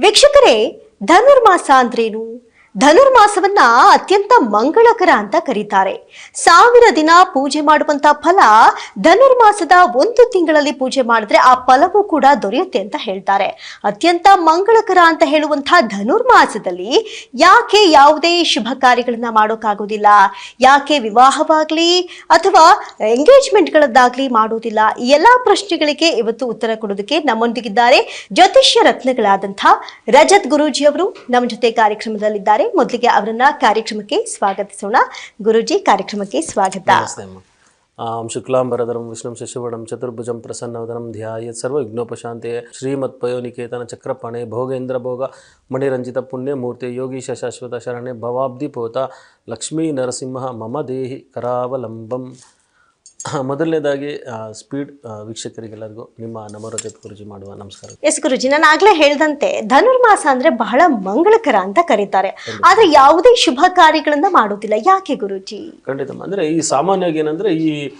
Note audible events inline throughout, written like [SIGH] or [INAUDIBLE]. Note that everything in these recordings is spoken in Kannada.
ವೀಕ್ಷಕರೇ ಧನುರ್ಮಾಸ ಅಂದ್ರೇನು ಧನುರ್ಮಾಸವನ್ನ ಅತ್ಯಂತ ಮಂಗಳಕರ ಅಂತ ಕರೀತಾರೆ. ಸಾವಿರ ದಿನ ಪೂಜೆ ಮಾಡುವಂತ ಫಲ ಧನುರ್ಮಾಸದ ಒಂದು ತಿಂಗಳಲ್ಲಿ ಪೂಜೆ ಮಾಡಿದ್ರೆ ಆ ಫಲವೂ ಕೂಡ ದೊರೆಯುತ್ತೆ ಅಂತ ಹೇಳ್ತಾರೆ. ಅತ್ಯಂತ ಮಂಗಳಕರ ಅಂತ ಹೇಳುವಂತಹ ಧನುರ್ಮಾಸದಲ್ಲಿ ಯಾಕೆ ಯಾವುದೇ ಶುಭ ಕಾರ್ಯಗಳನ್ನ ಮಾಡೋಕ್ಕಾಗೋದಿಲ್ಲ? ಯಾಕೆ ವಿವಾಹವಾಗ್ಲಿ ಅಥವಾ ಎಂಗೇಜ್ಮೆಂಟ್ಗಳದ್ದಾಗ್ಲಿ ಮಾಡೋದಿಲ್ಲ? ಈ ಎಲ್ಲಾ ಪ್ರಶ್ನೆಗಳಿಗೆ ಇವತ್ತು ಉತ್ತರ ಕೊಡೋದಕ್ಕೆ ನಮ್ಮೊಂದಿಗಿದ್ದಾರೆ ಜ್ಯೋತಿಷ್ಯ ರತ್ನಗಳಾದಂಥ ರಜತ್ ಗುರೂಜಿ ಅವರು ನಮ್ಮ ಜೊತೆ ಕಾರ್ಯಕ್ರಮದಲ್ಲಿದ್ದಾರೆ. ಮೊದಲಿಗೆ ಅವರನ್ನ ಕಾರ್ಯಕ್ರಮಕ್ಕೆ ಸ್ವಾಗತಿಸೋಣ. ಗುರುಜಿ, ಕಾರ್ಯಕ್ರಮಕ್ಕೆ ಸ್ವಾಗತ. ಆಂ ಶುಕ್ಲಾಂಬರಧರಂ ವಿಷ್ಣು ಶಶಿವರ್ಣಂ ಚತುರ್ಭುಜಂ, ಪ್ರಸನ್ನವದನಂ ಧ್ಯಾಯ ಸರ್ವ ವಿಘ್ನೋಪಶಾಂತೆ ಶ್ರೀಮತ್ಪಯೋನಿಕೇತನ ಚಕ್ರಪಾಣೆ, ಭೋಗೇಂದ್ರ ಭೋಗ, ಮಣಿರಂಜಿತ ಪುಣ್ಯ ಮೂರ್ತಿ, ಯೋಗೀಶ ಶಾಶ್ವತ ಶರಣೆ, ಭವಾಬ್ಧಿ ಪೋತ, ಲಕ್ಷ್ಮೀ ನರಸಿಂಹ, ಮಮ ದೇಹಿ ಕರಾವಲಂಬಂ. ಮೊದಲನೇದಾಗಿ ಸ್ಪೀಡ್ ವೀಕ್ಷಕರಿಗೆಲ್ಲರಿಗೂ ನಿಮ್ಮ ನಮರಜತ್ ಗುರುಜಿ ಮಾಡುವ ನಮಸ್ಕಾರ. ಎಸ್ ಗುರುಜಿ ನಾನು ಆಗ್ಲೇ ಹೇಳ್ದಂತೆ ಧನುರ್ಮಾಸ ಅಂದ್ರೆ ಬಹಳ ಮಂಗಳಕರ ಅಂತ ಕರೀತಾರೆ. ಆದ್ರೆ ಯಾವುದೇ ಶುಭ ಕಾರ್ಯಗಳನ್ನ ಮಾಡೋದಿಲ್ಲ ಯಾಕೆ ಗುರುಜಿ? ಖಂಡಿತ. ಅಂದ್ರೆ ಈ ಸಾಮಾನ್ಯವಾಗಿ ಏನಂದ್ರೆ ಈ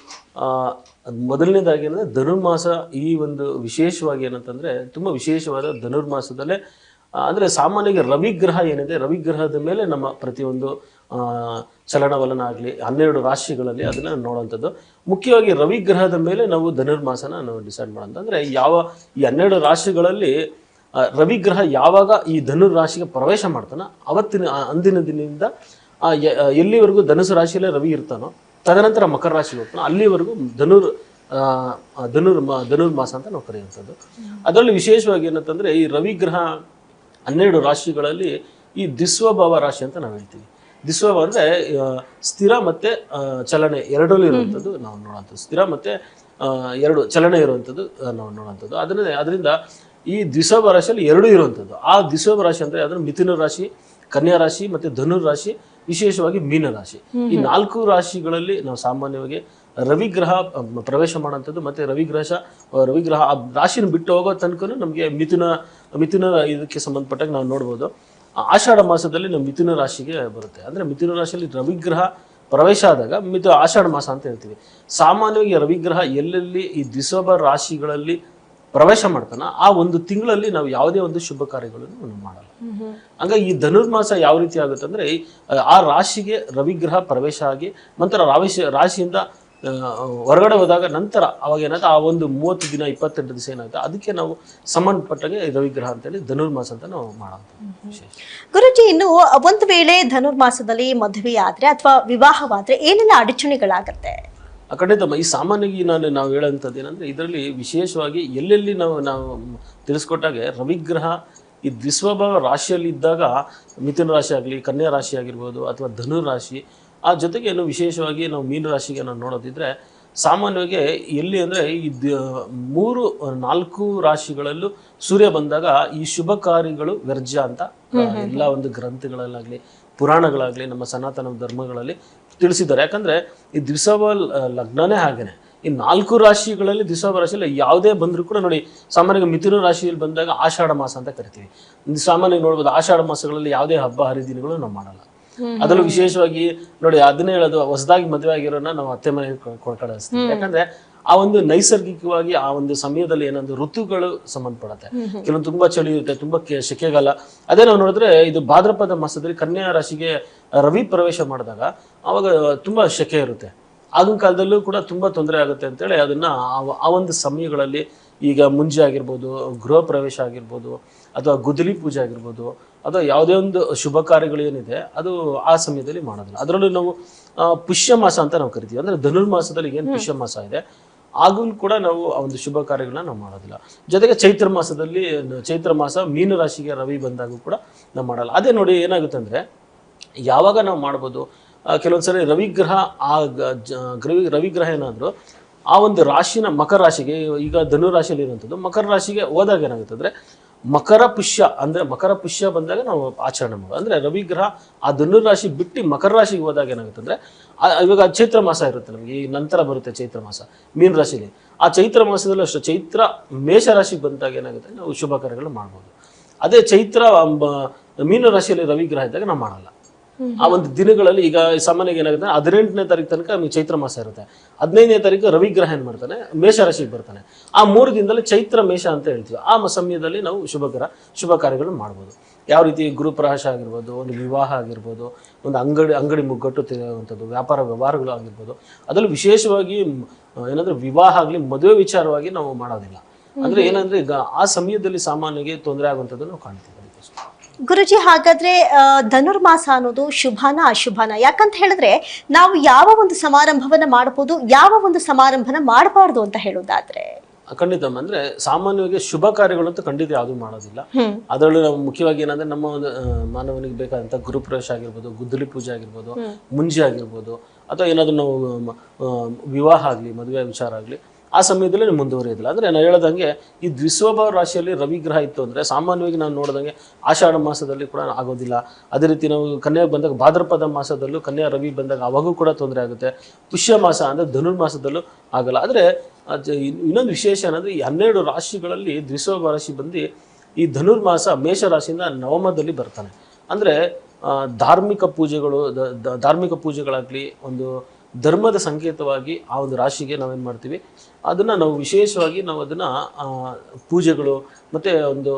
ಮೊದಲನೇದಾಗಿ ಏನಂದ್ರೆ ಧನುರ್ಮಾಸ ಈ ಒಂದು ವಿಶೇಷವಾಗಿ ಏನಂತಂದ್ರೆ ತುಂಬಾ ವಿಶೇಷವಾದ ಧನುರ್ಮಾಸದಲ್ಲೇ ಅಂದ್ರೆ ಸಾಮಾನ್ಯವಾಗಿ ರವಿಗ್ರಹ ಏನಿದೆ ರವಿಗ್ರಹದ ಮೇಲೆ ನಮ್ಮ ಪ್ರತಿಯೊಂದು ಚಲನವಲನ ಆಗಲಿ ಹನ್ನೆರಡು ರಾಶಿಗಳಲ್ಲಿ ಅದನ್ನು ನೋಡುವಂಥದ್ದು ಮುಖ್ಯವಾಗಿ ರವಿಗ್ರಹದ ಮೇಲೆ ನಾವು ಧನುರ್ಮಾಸನ ನಾವು ಡಿಸೈಡ್ ಮಾಡೋದು. ಅಂದರೆ ಯಾವ ಈ ಹನ್ನೆರಡು ರಾಶಿಗಳಲ್ಲಿ ರವಿ ರವಿಗ್ರಹ ಯಾವಾಗ ಈ ಧನುರ್ ರಾಶಿಗೆ ಪ್ರವೇಶ ಮಾಡ್ತಾನೋ ಅವತ್ತಿನ ಅಂದಿನ ದಿನದಿಂದ ಎಲ್ಲಿವರೆಗೂ ಧನುಸು ರಾಶಿಯಲ್ಲೇ ರವಿ ಇರ್ತಾನೋ, ತದನಂತರ ಮಕರ ರಾಶಿಗೆ ಹೋಗ್ತಾನೋ, ಅಲ್ಲಿವರೆಗೂ ಧನುರ್ ಧನುರ್ ಧನುರ್ಮಾಸ ಅಂತ ನಾವು ಕರೆಯುವಂಥದ್ದು. ಅದರಲ್ಲಿ ವಿಶೇಷವಾಗಿ ಏನಂತಂದರೆ ಈ ರವಿಗ್ರಹ ಹನ್ನೆರಡು ರಾಶಿಗಳಲ್ಲಿ ಈ ದಿಸ್ವಭಾವ ರಾಶಿ ಅಂತ ನಾವು ಹೇಳ್ತೀವಿ. ದಿಸ್ವಭಾವ ಅಂದ್ರೆ ಆ, ಸ್ಥಿರ ಮತ್ತೆ ಚಲನೆ ಎರಡರಲ್ಲಿ ಇರುವಂಥದ್ದು ನಾವು ನೋಡುವಂಥದ್ದು. ಸ್ಥಿರ ಮತ್ತೆ ಎರಡು ಚಲನೆ ಇರುವಂಥದ್ದು ನಾವು ನೋಡುವಂಥದ್ದು. ಅದನ್ನೇ ಅದರಿಂದ ಈ ದ್ವಿಸೋಭ ರಾಶಿಯಲ್ಲಿ ಎರಡು ಇರುವಂಥದ್ದು. ಆ ದ್ವಿಸೋಭ ರಾಶಿ ಅಂದ್ರೆ ಅದನ್ನು ಮಿಥುನ ರಾಶಿ ಕನ್ಯಾ ರಾಶಿ ಮತ್ತೆ ಧನುರ್ ರಾಶಿ ವಿಶೇಷವಾಗಿ ಮೀನ ರಾಶಿ. ಈ ನಾಲ್ಕು ರಾಶಿಗಳಲ್ಲಿ ನಾವು ಸಾಮಾನ್ಯವಾಗಿ ರವಿಗ್ರಹ ಪ್ರವೇಶ ಮಾಡುವಂಥದ್ದು ಮತ್ತೆ ರವಿಗ್ರಹ ರವಿಗ್ರಹ ಆ ರಾಶಿನ ಬಿಟ್ಟು ಹೋಗೋ ತನಕ ನಮಗೆ ಮಿಥುನ ಮಿಥುನ ಇದಕ್ಕೆ ಸಂಬಂಧಪಟ್ಟಾಗ ನಾವು ನೋಡ್ಬೋದು. ಆಷಾಢ ಮಾಸದಲ್ಲಿ ನಾವು ಮಿಥುನ ರಾಶಿಗೆ ಬರುತ್ತೆ. ಅಂದ್ರೆ ಮಿಥುನ ರಾಶಿಯಲ್ಲಿ ರವಿಗ್ರಹ ಪ್ರವೇಶ ಆದಾಗ ಮಿಥು ಆಷಾಢ ಮಾಸ ಅಂತ ಹೇಳ್ತೀವಿ. ಸಾಮಾನ್ಯವಾಗಿ ರವಿಗ್ರಹ ಎಲ್ಲೆಲ್ಲಿ ಈ ದ್ವಿಸಭ ರಾಶಿಗಳಲ್ಲಿ ಪ್ರವೇಶ ಮಾಡ್ತಾನ ಆ ಒಂದು ತಿಂಗಳಲ್ಲಿ ನಾವು ಯಾವುದೇ ಒಂದು ಶುಭ ಕಾರ್ಯಗಳನ್ನು ಮಾಡಲ್ಲ. ಹಂಗಾಗಿ ಈ ಧನುರ್ಮಾಸ ಯಾವ ರೀತಿ ಆಗುತ್ತೆ ಅಂದ್ರೆ, ಆ ರಾಶಿಗೆ ರವಿಗ್ರಹ ಪ್ರವೇಶ ಆಗಿ, ನಂತರ ರಾಶಿ ರಾಶಿಯಿಂದ ಹೊರಗಡೆ ಹೋದಾಗ ನಂತರ ಅವಾಗ ಏನಾಯ್ತು? ಆ ಒಂದು ಮೂವತ್ತು ದಿನ ಇಪ್ಪತ್ತೆಂಟು ದಿವಸ ಏನಾಯ್ತು? ಅದಕ್ಕೆ ನಾವು ಸಂಬಂಧಪಟ್ಟಾಗೆ ರವಿಗ್ರಹ ಅಂತೇಳಿ ಧನುರ್ಮಾಸ ಅಂತ ನಾವು ಮಾಡೋದು. ಗುರುಜಿ ಇನ್ನು ಒಂದು ವೇಳೆ ಧನುರ್ಮಾಸದಲ್ಲಿ ಮದುವೆ ಆದ್ರೆ ಅಥವಾ ವಿವಾಹವಾದ್ರೆ ಏನೆಲ್ಲ ಅಡಚಣೆಗಳಾಗತ್ತೆ? ಆ ಖಂಡಿತಮ್ಮ ಈ ಸಾಮಾನ್ಯವಾಗಿ ನಾನು ನಾವು ಹೇಳೋಂಥದ್ದು ಏನಂದ್ರೆ ಇದರಲ್ಲಿ ವಿಶೇಷವಾಗಿ ಎಲ್ಲೆಲ್ಲಿ ನಾವು ನಾವು ತಿಳಿಸ್ಕೊಟ್ಟಾಗೆ ರವಿಗ್ರಹ ಈ ದ್ವಿಸ್ವಭಾವ ರಾಶಿಯಲ್ಲಿ ಇದ್ದಾಗ ಮಿಥುನ ರಾಶಿ ಆಗಲಿ ಕನ್ಯಾ ರಾಶಿ ಆಗಿರ್ಬೋದು ಅಥವಾ ಧನು ರಾಶಿ ಆ ಜೊತೆಗೆ ಏನು ವಿಶೇಷವಾಗಿ ನಾವು ಮೀನ ರಾಶಿಗೆ ನಾವು ನೋಡೋದಿದ್ರೆ ಸಾಮಾನ್ಯವಾಗಿ ಎಲ್ಲಿ ಅಂದರೆ ಈ ದ- ಮೂರು ನಾಲ್ಕು ರಾಶಿಗಳಲ್ಲೂ ಸೂರ್ಯ ಬಂದಾಗ ಈ ಶುಭ ಕಾರ್ಯಗಳು ವ್ಯರ್ಜ ಅಂತ ಎಲ್ಲ ಒಂದು ಗ್ರಂಥಗಳಲ್ಲಾಗಲಿ ಪುರಾಣಗಳಾಗಲಿ ನಮ್ಮ ಸನಾತನ ಧರ್ಮಗಳಲ್ಲಿ ತಿಳಿಸಿದ್ದಾರೆ. ಯಾಕಂದ್ರೆ ಈ ದ್ವಿಸವ ಲಗ್ನನೇ ಹಾಗೇನೆ. ಈ ನಾಲ್ಕು ರಾಶಿಗಳಲ್ಲಿ ದ್ವಿಸವ ರಾಶಿಯಲ್ಲಿ ಯಾವುದೇ ಬಂದರೂ ಕೂಡ ನೋಡಿ ಸಾಮಾನ್ಯವಾಗಿ ಮಿಥುನ ರಾಶಿಯಲ್ಲಿ ಬಂದಾಗ ಆಷಾಢ ಮಾಸ ಅಂತ ಕರಿತೀವಿ. ಸಾಮಾನ್ಯವಾಗಿ ನೋಡ್ಬೋದು ಆಷಾಢ ಮಾಸಗಳಲ್ಲಿ ಯಾವುದೇ ಹಬ್ಬ ಹರಿದಿನಗಳು ನಾವು ಮಾಡಲ್ಲ. ಅದರಲ್ಲೂ ವಿಶೇಷವಾಗಿ ನೋಡಿ ಅದನ್ನೇ ಹೇಳೋದು ಹೊಸದಾಗಿ ಮದುವೆ ಆಗಿರೋನ ನಾವು ಅತ್ತೆ ಮನೆಗೆ ಕೊಡ್ಕಳಿಸ್ತೀವಿ ಯಾಕಂದ್ರೆ ಆ ಒಂದು ನೈಸರ್ಗಿಕವಾಗಿ ಆ ಒಂದು ಸಮಯದಲ್ಲಿ ಏನಂದ್ರೆ ಋತುಗಳು ಸಂಬಂಧಪಡುತ್ತೆ. ಕೆಲವೊಂದು ತುಂಬಾ ಚಳಿ ಇರುತ್ತೆ ತುಂಬಾ ಸೆಕೆಗಾಲ. ಅದೇ ನಾವು ನೋಡಿದ್ರೆ ಇದು ಭಾದ್ರಪದ ಮಾಸದಲ್ಲಿ ಕನ್ಯಾ ರಾಶಿಗೆ ರವಿ ಪ್ರವೇಶ ಮಾಡಿದಾಗ ಅವಾಗ ತುಂಬಾ ಸೆಕೆ ಇರುತ್ತೆ. ಆಗಿನ ಕಾಲದಲ್ಲೂ ಕೂಡ ತುಂಬಾ ತೊಂದರೆ ಆಗುತ್ತೆ ಅಂತೇಳಿ ಅದನ್ನ ಆ- ಆ ಒಂದು ಸಮಯಗಳಲ್ಲಿ ಈಗ ಮುಂಜೆ ಆಗಿರ್ಬೋದು ಗೃಹ ಪ್ರವೇಶ ಆಗಿರ್ಬೋದು ಅಥವಾ ಗುದಲಿ ಪೂಜೆ ಆಗಿರ್ಬೋದು ಅಥವಾ ಯಾವುದೇ ಒಂದು ಶುಭ ಕಾರ್ಯಗಳು ಏನಿದೆ ಅದು ಆ ಸಮಯದಲ್ಲಿ ಮಾಡೋದಿಲ್ಲ. ಅದರಲ್ಲೂ ನಾವು ಪುಷ್ಯ ಮಾಸ ಅಂತ ನಾವು ಕರಿತೀವಿ. ಅಂದ್ರೆ ಧನುರ್ಮಾಸದಲ್ಲಿ ಏನು ಪುಷ್ಯ ಮಾಸ ಇದೆ ಆಗಲೂ ಕೂಡ ನಾವು ಆ ಒಂದು ಶುಭ ಕಾರ್ಯಗಳನ್ನ ನಾವು ಮಾಡೋದಿಲ್ಲ. ಜೊತೆಗೆ ಚೈತ್ರ ಮಾಸದಲ್ಲಿ ಚೈತ್ರ ಮಾಸ ಮೀನ ರಾಶಿಗೆ ರವಿ ಬಂದಾಗೂ ಕೂಡ ನಾವು ಮಾಡಲ್ಲ. ಅದೇ ನೋಡಿ ಏನಾಗುತ್ತೆ ಅಂದ್ರೆ ಯಾವಾಗ ನಾವು ಮಾಡ್ಬೋದು ಕೆಲವೊಂದ್ಸರಿ ರವಿಗ್ರಹ ಆ ರವಿ ರವಿಗ್ರಹ ಏನಾದ್ರು ಆ ಒಂದು ರಾಶಿನ ಮಕರ ರಾಶಿಗೆ ಈಗ ಧನು ರಾಶಿಯಲ್ಲಿ ಇರುವಂಥದ್ದು ಮಕರ ರಾಶಿಗೆ ಹೋದಾಗ ಏನಾಗುತ್ತೆ ಅಂದ್ರೆ ಮಕರ ಪುಷ್ಯ ಅಂದ್ರೆ ಮಕರ ಪುಷ್ಯ ಬಂದಾಗ ನಾವು ಆಚರಣೆ ಮಾಡೋದು ಅಂದ್ರೆ ರವಿಗ್ರಹ ಆ ಧನು ರಾಶಿ ಬಿಟ್ಟು ಮಕರ ರಾಶಿಗೆ ಹೋದಾಗ ಏನಾಗುತ್ತೆ ಅಂದ್ರೆ ಇವಾಗ ಚೈತ್ರ ಮಾಸ ಇರುತ್ತೆ ನಮಗೆ, ಈ ನಂತರ ಬರುತ್ತೆ ಚೈತ್ರ ಮಾಸ, ಮೀನ ರಾಶಿಲಿ. ಆ ಚೈತ್ರ ಮಾಸದಲ್ಲೂ ಅಷ್ಟು ಚೈತ್ರ ಮೇಷ ರಾಶಿಗೆ ಬಂದಾಗ ಏನಾಗುತ್ತೆ ನಾವು ಶುಭ ಕಾರ್ಯಗಳು ಮಾಡ್ಬೋದು. ಅದೇ ಚೈತ್ರ ಮೀನ ರಾಶಿಯಲ್ಲಿ ರವಿಗ್ರಹ ಇದ್ದಾಗ ನಾವು ಮಾಡಲ್ಲ. ಆ ಒಂದು ದಿನಗಳಲ್ಲಿ ಈಗ ಸಾಮಾನ್ಯವಾಗಿ ಏನಾಗುತ್ತೆ ಹದಿನೆಂಟನೇ ತಾರೀಕು ತನಕ ನಮಗೆ ಚೈತ್ರ ಮಾಸ ಇರುತ್ತೆ. ಹದಿನೈದನೇ ತಾರೀಕು ರವಿಗ್ರಹ ಏನ್ ಮಾಡ್ತಾನೆ ಮೇಷ ರಾಶಿಗೆ ಬರ್ತಾನೆ. ಆ ಮೂರು ದಿನದಲ್ಲಿ ಚೈತ್ರ ಮೇಷ ಅಂತ ಹೇಳ್ತೀವಿ. ಆ ಸಮಯದಲ್ಲಿ ನಾವು ಶುಭಕರ ಶುಭ ಕಾರ್ಯಗಳನ್ನು ಮಾಡ್ಬೋದು. ಯಾವ ರೀತಿ ಗುರುಪ್ರಹಾಶ ಆಗಿರ್ಬೋದು ಒಂದು ವಿವಾಹ ಆಗಿರ್ಬೋದು ಒಂದು ಅಂಗಡಿ ಅಂಗಡಿ ಮುಗ್ಗಟ್ಟು ತೆರೆಯುವಂಥದ್ದು ವ್ಯಾಪಾರ ವ್ಯವಹಾರಗಳು ಆಗಿರ್ಬೋದು ಅದರಲ್ಲಿ ವಿಶೇಷವಾಗಿ ಏನಂದ್ರೆ ವಿವಾಹ ಆಗಲಿ ಮದುವೆ ವಿಚಾರವಾಗಿ ನಾವು ಮಾಡೋದಿಲ್ಲ. ಅಂದ್ರೆ ಏನಂದ್ರೆ ಈಗ ಆ ಸಮಯದಲ್ಲಿ ಸಾಮಾನ್ಯಗೆ ತೊಂದರೆ ಆಗುವಂಥದ್ದು ನಾವು ಕಾಣ್ತೀವಿ. ಗುರುಜಿ ಹಾಗಾದ್ರೆ ಧನುರ್ಮಾಸ ಅನ್ನೋದು ಶುಭಾನ ಅಶುಭಾನ? ಯಾಕಂತ ಹೇಳಿದ್ರೆ ನಾವು ಯಾವ ಒಂದು ಸಮಾರಂಭವನ್ನ ಮಾಡಬಹುದು ಯಾವ ಒಂದು ಸಮಾರಂಭನ ಮಾಡಬಾರ್ದು ಅಂತ ಹೇಳೋದಾದ್ರೆ? ಖಂಡಿತ ಅಂದ್ರೆ ಸಾಮಾನ್ಯವಾಗಿ ಶುಭ ಕಾರ್ಯಗಳು ಅಂತ ಖಂಡಿತ ಯಾವುದು ಮಾಡೋದಿಲ್ಲ. ಅದರಲ್ಲಿ ನಾವು ಮುಖ್ಯವಾಗಿ ಏನಂದ್ರೆ ನಮ್ಮ ಒಂದು ಮಾನವನಿಗೆ ಬೇಕಾದಂತ ಗುರುಪ್ರವೇಶ ಆಗಿರ್ಬೋದು ಗುದ್ದಲಿ ಪೂಜೆ ಆಗಿರ್ಬೋದು ಮುಂಜಿ ಆಗಿರ್ಬೋದು ಅಥವಾ ಏನಾದ್ರು ನಾವು ವಿವಾಹ ಆಗಲಿ ಮದುವೆ ವಿಚಾರ ಆಗಲಿ ಆ ಸಮಯದಲ್ಲಿ ನೀವು ಮುಂದುವರಿಯೋದಿಲ್ಲ. ಅಂದರೆ ನಾನು ಹೇಳ್ದಂಗೆ ಈ ದ್ವಿಸ್ವಭಾವ ರಾಶಿಯಲ್ಲಿ ರವಿಗ್ರಹ ಇತ್ತು ಅಂದರೆ ಸಾಮಾನ್ಯವಾಗಿ ನಾನು ನೋಡಿದಂಗೆ ಆಷಾಢ ಮಾಸದಲ್ಲಿ ಕೂಡ ಆಗೋದಿಲ್ಲ. ಅದೇ ರೀತಿ ನಾವು ಕನ್ಯಾ ಬಂದಾಗ ಭಾದ್ರಪದ ಮಾಸದಲ್ಲೂ ಕನ್ಯಾ ರವಿ ಬಂದಾಗ ಅವಾಗೂ ಕೂಡ ತೊಂದರೆ ಆಗುತ್ತೆ. ಪುಷ್ಯ ಮಾಸ ಅಂದರೆ ಧನುರ್ಮಾಸದಲ್ಲೂ ಆಗಲ್ಲ. ಆದರೆ ಇನ್ನೊಂದು ವಿಶೇಷ ಏನಂದರೆ ಈ ಹನ್ನೆರಡು ರಾಶಿಗಳಲ್ಲಿ ದ್ವಿಸ್ವಭಾವ ರಾಶಿ ಬಂದು ಈ ಧನುರ್ಮಾಸ ಮೇಷ ರಾಶಿಯಿಂದ ನವಮದಲ್ಲಿ ಬರ್ತಾನೆ. ಅಂದರೆ ಧಾರ್ಮಿಕ ಪೂಜೆಗಳು ಧಾರ್ಮಿಕ ಪೂಜೆಗಳಾಗಲಿ ಒಂದು ಧರ್ಮದ ಸಂಕೇತವಾಗಿ ಆ ಒಂದು ರಾಶಿಗೆ ನಾವೇನು ಮಾಡ್ತೀವಿ? ಅದನ್ನು ನಾವು ವಿಶೇಷವಾಗಿ ನಾವು ಅದನ್ನು ಪೂಜೆಗಳು ಮತ್ತು ಒಂದು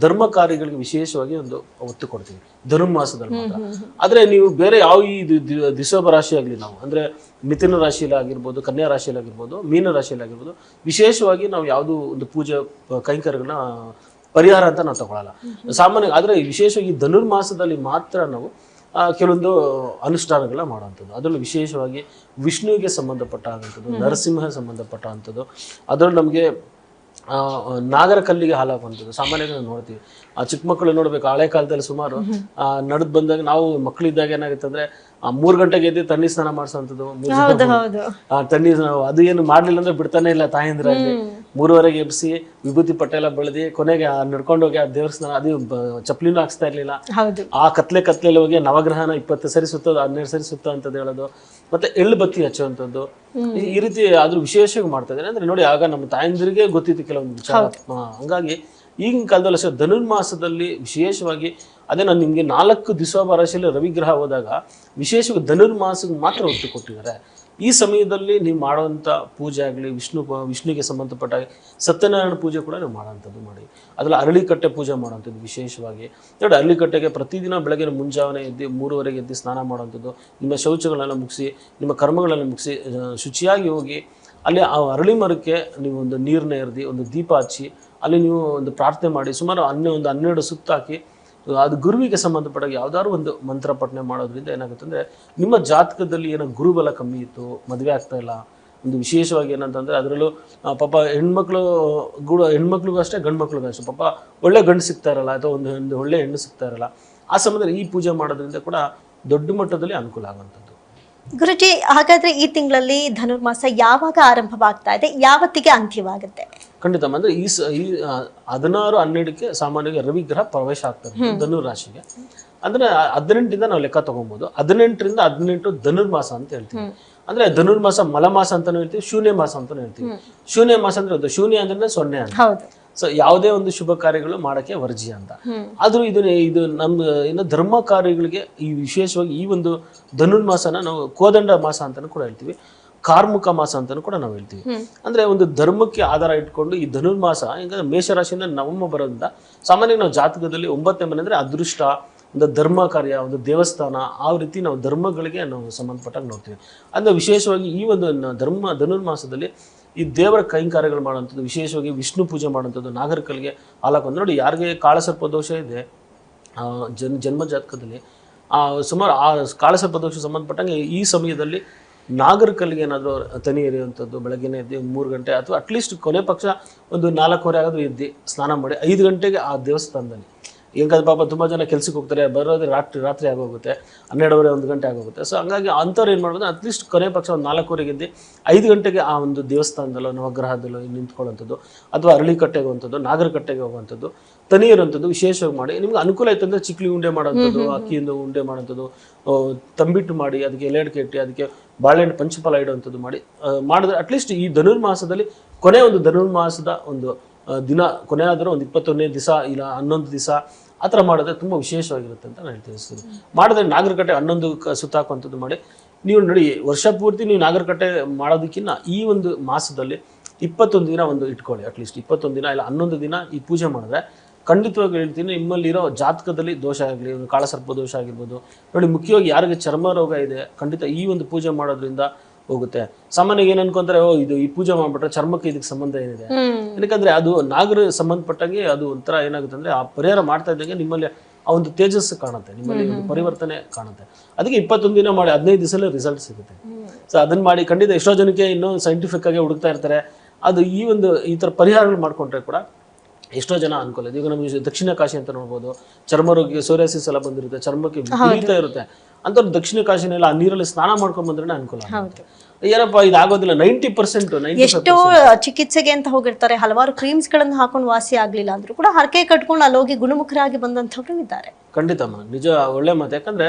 ಧರ್ಮ ಕಾರ್ಯಗಳಿಗೆ ವಿಶೇಷವಾಗಿ ಒಂದು ಒತ್ತು ಕೊಡ್ತೀವಿ. ಧನುರ್ಮಾಸದಲ್ಲಿ ಮಾತ್ರ ಆದರೆ ನೀವು ಬೇರೆ ಯಾವ ಈ ದಿಸೋಭ ರಾಶಿ ಆಗಲಿ ನಾವು ಅಂದರೆ ಮಿಥುನ ರಾಶಿಯಲ್ಲಿ ಆಗಿರ್ಬೋದು ಕನ್ಯಾ ರಾಶಿಯಲ್ಲಿ ಆಗಿರ್ಬೋದು ಮೀನ ರಾಶಿಯಲ್ಲಿ ಆಗಿರ್ಬೋದು ವಿಶೇಷವಾಗಿ ನಾವು ಯಾವುದು ಒಂದು ಪೂಜೆ ಕೈಂಕರ್ಯಗಳನ್ನ ಪರಿಹಾರ ಅಂತ ನಾವು ತಗೊಳ್ಳಲ್ಲ ಸಾಮಾನ್ಯ ಆದರೆ ವಿಶೇಷವಾಗಿ ಧನುರ್ಮಾಸದಲ್ಲಿ ಮಾತ್ರ ನಾವು ಕೆಲವೊಂದು ಅನುಷ್ಠಾನಗಳ ಮಾಡುವಂಥದ್ದು. ಅದರಲ್ಲೂ ವಿಶೇಷವಾಗಿ ವಿಷ್ಣುವಿಗೆ ಸಂಬಂಧಪಟ್ಟ ಅಂಥದ್ದು ನರಸಿಂಹ ಸಂಬಂಧಪಟ್ಟ ಅದರಲ್ಲಿ ನಮಗೆ ಆ, ನಾಗರ ಕಲ್ಲಿಗೆ ಹಾಲಾಗುವಂಥದ್ದು ಸಾಮಾನ್ಯವಾಗಿ ನಾವು ನೋಡ್ತೀವಿ. ಆ ಚಿಕ್ಕ ಮಕ್ಕಳು ನೋಡ್ಬೇಕು. ಹಳೆ ಕಾಲದಲ್ಲಿ ಸುಮಾರು ನಡೆದು ಬಂದಾಗ ನಾವು ಮಕ್ಕಳಿದ್ದಾಗ ಏನಾಗುತ್ತೆ ಅಂದ್ರೆ ಆ ಮೂರು ಗಂಟೆಗೆ ಎದ್ದು ತಣ್ಣಿ ಸ್ನಾನ ಮಾಡಿಸೋಂಥದ್ದು. ತಣ್ಣಿ ಅದು ಏನು ಮಾಡ್ಲಿಲ್ಲ ಅಂದ್ರೆ ಬಿಡ್ತಾನೆ ಇಲ್ಲ ತಾಯಂದ್ರಲ್ಲಿ. ಮೂರುವರೆಗೆ ಎಬ್ಸಿ ವಿಭೂತಿ ಪಟ್ಟೆ ಎಲ್ಲ ಬೆಳೆದಿ ಕೊನೆಗೆ ಆ ನಡ್ಕೊಂಡು ಹೋಗಿ ಆ ದೇವಸ್ಥಾನ ಅದು ಚಪ್ಲಿನೂ ಹಾಕ್ಸ್ತಾ ಇರ್ಲಿಲ್ಲ. ಆ ಕತ್ಲೆ ಕತ್ಲೆಯಲ್ಲಿ ಹೋಗಿ ನವಗ್ರಹನ ಇಪ್ಪತ್ತು ಸರಿ ಸುತ್ತೋದು ಹನ್ನೆರಡು ಸರಿ ಸುತ್ತ ಅಂತದ್ದು ಹೇಳೋದು. ಮತ್ತೆ ಎಳ್ಳು ಬತ್ತಿ ಹಚ್ಚುವಂಥದ್ದು. ಈ- ರೀತಿ ಅದ್ರ ವಿಶೇಷವಾಗಿ ಮಾಡ್ತಾ ಇದ್ದಾರೆ. ಅಂದ್ರೆ ನೋಡಿ ಆಗ ನಮ್ಮ ತಾಯಂದಿರಿಗೆ ಗೊತ್ತಿತ್ತು ಕೆಲವೊಂದು ವಿಚಾರ. ಹಂಗಾಗಿ ಈಗಿನ ಕಾಲದಲ್ಲಿ ಅಷ್ಟೇ ಧನುರ್ಮಾಸದಲ್ಲಿ ವಿಶೇಷವಾಗಿ ಅದೇ ನಾನು ನಿಮಗೆ ನಾಲ್ಕು ದಿವಸ ರಾಶಿಯಲ್ಲಿ ರವಿಗ್ರಹ ಹೋದಾಗ ವಿಶೇಷವಾಗಿ ಧನುರ್ಮಾಸಕ್ಕೆ ಮಾತ್ರ ಒತ್ತು ಕೊಟ್ಟಿದ್ದಾರೆ. ಈ ಸಮಯದಲ್ಲಿ ನೀವು ಮಾಡುವಂಥ ಪೂಜೆ ಆಗಲಿ, ವಿಷ್ಣು ವಿಷ್ಣುಗೆ ಸಂಬಂಧಪಟ್ಟ ಸತ್ಯನಾರಾಯಣ ಪೂಜೆ ಕೂಡ ನೀವು ಮಾಡೋವಂಥದ್ದು ಮಾಡಿ. ಅದರಲ್ಲಿ ಅರಳಿಕಟ್ಟೆ ಪೂಜೆ ಮಾಡುವಂಥದ್ದು ವಿಶೇಷವಾಗಿ. ನೋಡಿ, ಅರಳಿಕಟ್ಟೆಗೆ ಪ್ರತಿದಿನ ಬೆಳಗಿನ ಮುಂಜಾನೆ ಎದ್ದು ಮೂರುವರೆಗೆ ಎದ್ದು ಸ್ನಾನ ಮಾಡುವಂಥದ್ದು, ನಿಮ್ಮ ಶೌಚಗಳನ್ನು ಮುಗಿಸಿ, ನಿಮ್ಮ ಕರ್ಮಗಳನ್ನು ಮುಗಿಸಿ ಶುಚಿಯಾಗಿ ಹೋಗಿ, ಅಲ್ಲಿ ಆ ಅರಳಿ ಮರಕ್ಕೆ ನೀವು ಒಂದು ನೀರನ್ನ ಎರೆದಿ, ಒಂದು ದೀಪ ಹಚ್ಚಿ, ಅಲ್ಲಿ ನೀವು ಒಂದು ಪ್ರಾರ್ಥನೆ ಮಾಡಿ, ಸುಮಾರು ಹನ್ನೆ, ಒಂದು ಹನ್ನೆರಡು ಸುತ್ತ ಹಾಕಿ ಅದು ಗುರುವಿಗೆ ಸಂಬಂಧಪಟ್ಟ ಯಾವ್ದಾದ್ರು ಒಂದು ಮಂತ್ರ ಪಠನೆ ಮಾಡೋದ್ರಿಂದ ಏನಾಗುತ್ತೆ ಅಂದ್ರೆ ನಿಮ್ಮ ಜಾತಕದಲ್ಲಿ ಏನೋ ಗುರುಬಲ ಕಮ್ಮಿ ಇತ್ತು, ಮದುವೆ ಆಗ್ತಾ ಇಲ್ಲ. ಒಂದು ವಿಶೇಷವಾಗಿ ಏನಂತಂದ್ರೆ ಅದರಲ್ಲೂ ಪಾಪ ಹೆಣ್ಮಕ್ಳು ಕೂಡ, ಹೆಣ್ಮಕ್ಳಿಗೂ ಅಷ್ಟೇ ಗಂಡು ಅಷ್ಟೇ. ಪಾಪ ಒಳ್ಳೆ ಗಂಡು ಸಿಗ್ತಾ ಇರಲ್ಲ, ಅಥವಾ ಒಂದು ಒಂದು ಒಳ್ಳೆ ಹೆಣ್ಣು ಸಿಗ್ತಾ ಇರಲ್ಲ. ಆ ಸಮಯದಲ್ಲಿ ಈ ಪೂಜೆ ಮಾಡೋದ್ರಿಂದ ಕೂಡ ದೊಡ್ಡ ಮಟ್ಟದಲ್ಲಿ ಅನುಕೂಲ ಆಗುವಂಥದ್ದು. ಗುರುಜಿ, ಹಾಗಾದ್ರೆ ಈ ತಿಂಗಳಲ್ಲಿ ಧನುರ್ಮಾಸ ಯಾವಾಗ ಆರಂಭವಾಗ್ತಾ ಇದೆ? ಯಾವತ್ತಿಗೆ ಅಂತ್ಯವಾಗುತ್ತೆ? ಖಂಡಿತ ಅಂದ್ರೆ ಈ ಸ ಈ ಆ, ಹದಿನಾರು ಹನ್ನೆರಡಕ್ಕೆ ಸಾಮಾನ್ಯವಾಗಿ ರವಿಗ್ರಹ ಪ್ರವೇಶ ಆಗ್ತದೆ ಧನು ರಾಶಿಗೆ ಅಂದ್ರೆ ಹದಿನೆಂಟಿಂದ ಹದಿನೆಂಟರಿಂದ ನಾವು ಲೆಕ್ಕ ತಗೊಬಹುದು ಹದಿನೆಂಟರಿಂದ ಹದಿನೆಂಟು ಧನುರ್ಮಾಸ ಅಂತ ಹೇಳ್ತೀವಿ. ಅಂದ್ರೆ ಧನುರ್ಮಾಸ ಮಲಮಾಸ ಅಂತಾನೂ ಹೇಳ್ತೀವಿ ಶೂನ್ಯ ಮಾಸ ಅಂತ ಹೇಳ್ತೀವಿ. ಶೂನ್ಯ ಮಾಸ ಅಂದ್ರೆ ಅದು ಶೂನ್ಯ ಅಂದ್ರೆ ಸೊನ್ನೆ ಅಂತ. ಸೊ ಯಾವುದೇ ಒಂದು ಶುಭ ಕಾರ್ಯಗಳು ಮಾಡಕ್ಕೆ ವರ್ಜಿ ಅಂತ. ಆದರೂ ಇದು ಇದು ನಮ್ಮ ಏನು ಧರ್ಮ ಕಾರ್ಯಗಳಿಗೆ ಈ ವಿಶೇಷವಾಗಿ ಈ ಒಂದು ಧನುರ್ಮಾಸನ ನಾವು ಕೋದಂಡ ಮಾಸ ಅಂತಾನೂ ಕೂಡ ಹೇಳ್ತೀವಿ. ಕಾರ್ಮುಕ ಮಾಸ ಅಂತಾನು ಕೂಡ ನಾವು ಹೇಳ್ತೀವಿ. ಅಂದ್ರೆ ಒಂದು ಧರ್ಮಕ್ಕೆ ಆಧಾರ ಇಟ್ಕೊಂಡು ಈ ಧನುರ್ಮಾಸ ಹೆಂಗಂದ್ರೆ ಮೇಷರಾಶಿಯಿಂದ ನವಮ ಬರೋದ್ರಿಂದ ಸಾಮಾನ್ಯ ನಾವು ಜಾತಕದಲ್ಲಿ ಒಂಬತ್ತನೇ ಮನೆ ಅಂದ್ರೆ ಅದೃಷ್ಟ ಒಂದು ಧರ್ಮ ಕಾರ್ಯ ಒಂದು ದೇವಸ್ಥಾನ ಆ ರೀತಿ ನಾವು ಧರ್ಮಗಳಿಗೆ ನಾವು ಸಂಬಂಧಪಟ್ಟಾಗ ನೋಡ್ತೀವಿ. ಅಂದ್ರೆ ವಿಶೇಷವಾಗಿ ಈ ಒಂದು ಧರ್ಮ ಧನುರ್ಮಾಸದಲ್ಲಿ ಈ ದೇವರ ಕೈಂಕಾರ್ಯಗಳು ಮಾಡುವಂಥದ್ದು ವಿಶೇಷವಾಗಿ ವಿಷ್ಣು ಪೂಜೆ ಮಾಡುವಂಥದ್ದು ನಾಗರಿಕರಿಗೆ ಹಾಲಾಕೊಂಡು ನೋಡಿ ಯಾರಿಗೆ ಕಾಳಸರ್ಪ ದೋಷ ಇದೆ ಆ, ಜನ್ ಜನ್ಮ ಜಾತಕದಲ್ಲಿ ಆ ಸುಮಾರು ಆ ಕಾಳಸರ್ಪ ದೋಷ ಸಂಬಂಧಪಟ್ಟಂಗೆ ಈ ಸಮಯದಲ್ಲಿ ನಾಗರಿಕರಿಗೆ ಏನಾದರೂ ತನಿ ಎರೆಯುವಂಥದ್ದು ಬೆಳಗ್ಗೆನೇ ಎದ್ದು ಮೂರು ಗಂಟೆ ಅಥವಾ ಅಟ್ಲೀಸ್ಟ್ ಕೊನೆ ಪಕ್ಷ ಒಂದು ನಾಲ್ಕೂವರೆ ಆಗೋದು ಎದ್ದು ಸ್ನಾನ ಮಾಡಿ ಐದು ಗಂಟೆಗೆ ಆ ದೇವಸ್ಥಾನದಲ್ಲಿ. ಹೆಂಗಾದ್ರೆ ಪಾಪ ತುಂಬ ಜನ ಕೆಲಸಕ್ಕೆ ಹೋಗ್ತಾರೆ, ಬರೋದು ರಾತ್ರಿ ರಾತ್ರಿ ಆಗೋಗುತ್ತೆ, ಹನ್ನೆರಡುವರೆ, ಒಂದು ಗಂಟೆ ಆಗೋಗುತ್ತೆ. ಸೊ ಹಂಗಾಗಿ ಅಂಥವ್ರು ಏನು ಮಾಡ್ಬೋದು ಅಟ್ಲೀಸ್ಟ್ ಕೊನೆ ಪಕ್ಷ ಒಂದು ನಾಲ್ಕೂವರೆಗೆ ಇದ್ದು ಐದು ಗಂಟೆಗೆ ಆ ಒಂದು ದೇವಸ್ಥಾನದಲ್ಲೋ, ನವಗ್ರಹದಲ್ಲೋ ನಿಂತ್ಕೊಳ್ಳೋಂಥದ್ದು ಅಥವಾ ಅರಳಿಕಟ್ಟೆಗೆ ಹೋಗುವಂಥದ್ದು, ನಾಗರಕಟ್ಟೆಗೆ ಹೋಗುವಂಥದ್ದು. ತನಿ ಇರುವಂಥದ್ದು ವಿಶೇಷವಾಗಿ ಮಾಡಿ. ನಿಮ್ಗೆ ಅನುಕೂಲ ಆಯ್ತು ಅಂದ್ರೆ ಚಿಕ್ಲಿ ಉಂಡೆ ಮಾಡೋಂಥದ್ದು ಅಕ್ಕಿಯಿಂದ ಉಂಡೆ ಮಾಡೋಂಥದ್ದು ತಂಬಿಟ್ಟು ಮಾಡಿ ಅದಕ್ಕೆ ಎಲೆ ಅಡಿಕೆ ಇಟ್ಟು ಅದಕ್ಕೆ ಬಾಳೆಹಣ್ಣು ಪಂಚಫಲ ಇಡುವಂಥದ್ದು ಮಾಡಿ. ಮಾಡಿದ್ರೆ ಅಟ್ಲೀಸ್ಟ್ ಈ ಧನುರ್ಮಾಸದಲ್ಲಿ ಕೊನೆ ಒಂದು ಧನುರ್ಮಾಸದ ಒಂದು ದಿನ ಕೊನೆ ಆದರೂ ಒಂದು ಇಪ್ಪತ್ತೊಂದನೇ ದಿವಸ ಇಲ್ಲ ಹನ್ನೊಂದು ದಿವಸ ಆ ಥರ ಮಾಡಿದ್ರೆ ತುಂಬ ವಿಶೇಷವಾಗಿರುತ್ತೆ ಅಂತ ನಾನು ತಿಳಿಸ್ತೀನಿ ಮಾಡಿದ್ರೆ ನಾಗರಕಟ್ಟೆ ಹನ್ನೊಂದು ಕ ಸುತ್ತ ಹಾಕುವಂಥದ್ದು ಮಾಡಿ. ನೀವು ನೋಡಿ ವರ್ಷ ಪೂರ್ತಿ ನೀವು ನಾಗರಕಟ್ಟೆ ಮಾಡೋದಕ್ಕಿಂತ ಈ ಒಂದು ಮಾಸದಲ್ಲಿ ಇಪ್ಪತ್ತೊಂದು ದಿನ ಒಂದು ಇಟ್ಕೊಳ್ಳಿ ಅಟ್ಲೀಸ್ಟ್ ಇಪ್ಪತ್ತೊಂದು ದಿನ ಇಲ್ಲ ಹನ್ನೊಂದು ದಿನ ಈ ಪೂಜೆ ಮಾಡಿದ್ರೆ ಖಂಡಿತವಾಗಿ ಹೇಳ್ತೀನಿ ನಿಮ್ಮಲ್ಲಿರೋ ಜಾತಕದಲ್ಲಿ ದೋಷ ಆಗಲಿ ಒಂದು ಕಾಳಸರ್ಪ ದೋಷ ಆಗಿರ್ಬೋದು ನೋಡಿ ಮುಖ್ಯವಾಗಿ ಯಾರಿಗೆ ಚರ್ಮ ರೋಗ ಇದೆ ಖಂಡಿತ ಈ ಒಂದು ಪೂಜೆ ಮಾಡೋದ್ರಿಂದ ಹೋಗುತ್ತೆ. ಸಾಮಾನ್ಯ ಏನ್ ಅನ್ಕೊಂತಾರೆ ಓ ಇದು ಈ ಪೂಜೆ ಮಾಡ್ಬಿಟ್ರೆ ಚರ್ಮಕ್ಕೆ ಇದಕ್ಕೆ ಸಂಬಂಧ ಏನಿದೆ? ಯಾಕಂದ್ರೆ ಅದು ನಾಗರ ಸಂಬಂಧಪಟ್ಟಂಗೆ ಅದು ಒಂಥರ ಏನಾಗುತ್ತೆ ಅಂದ್ರೆ ಆ ಪರಿಹಾರ ಮಾಡ್ತಾ ಇದ್ದಂಗೆ ನಿಮ್ಮಲ್ಲಿ ಆ ಒಂದು ತೇಜಸ್ಸು ಕಾಣುತ್ತೆ ನಿಮ್ಮಲ್ಲಿ ಒಂದು ಪರಿವರ್ತನೆ ಕಾಣುತ್ತೆ. ಅದಕ್ಕೆ ಇಪ್ಪತ್ತೊಂದು ದಿನ ಮಾಡಿ ಹದಿನೈದು ದಿವಸಲ್ಲಿ ರಿಸಲ್ಟ್ ಸಿಗುತ್ತೆ. ಸೊ ಅದನ್ನ ಮಾಡಿ ಖಂಡಿತ ಎಷ್ಟೋ ಜನಕ್ಕೆ ಇನ್ನೂ ಸೈಂಟಿಫಿಕ್ ಆಗಿ ಹುಡುಕ್ತಾ ಇರ್ತಾರೆ. ಅದು ಈ ಒಂದು ಈ ತರ ಪರಿಹಾರಗಳು ಮಾಡ್ಕೊಂಡ್ರೆ ಕೂಡ ಎಷ್ಟೋ ಜನ ಅನ್ಕೊಳ್ಳೋದು ಈಗ ನಮಗೆ ದಕ್ಷಿಣ ಕಾಶಿ ಅಂತ ನೋಡ್ಬೋದು. ಚರ್ಮ ರೋಗಿಗೆ ಸೋರಿಯಾಸಿಸ್ ಎಲ್ಲ ಬಂದಿರುತ್ತೆ ಚರ್ಮಕ್ಕೆ ಬೀಳ್ತ ಇರುತ್ತೆ. ಅಂತವ್ರು ದಕ್ಷಿಣ ಕಾಶಿನೆಲ್ಲ ಆ ನೀರಲ್ಲಿ ಸ್ನಾನ ಮಾಡ್ಕೊಂಡ್ ಬಂದ್ರೆ ಅನುಕೂಲ. ಏನಪ್ಪ ಇದಾಗೋದಿಲ್ಲ. ನೈಂಟಿ ಪರ್ಸೆಂಟ್ ಎಷ್ಟೋ ಚಿಕಿತ್ಸೆಗೆ ಅಂತ ಹೋಗಿರ್ತಾರೆ. ಹಲವಾರು ಕ್ರೀಮ್ಸ್ ಗಳನ್ನ ಹಾಕೊಂಡು ವಾಸಿ ಆಗ್ಲಿಲ್ಲ ಅಂದ್ರೂ ಕೂಡ ಹರಕೆ ಕಟ್ಕೊಂಡು ಅಲ್ಲಿ ಹೋಗಿ ಗುಣಮುಖರಾಗಿ ಬಂದಂತವ್ರು ಇದ್ದಾರೆ. ಖಂಡಿತ ನಿಜ ಒಳ್ಳೆ ಮಾತು. ಯಾಕಂದ್ರೆ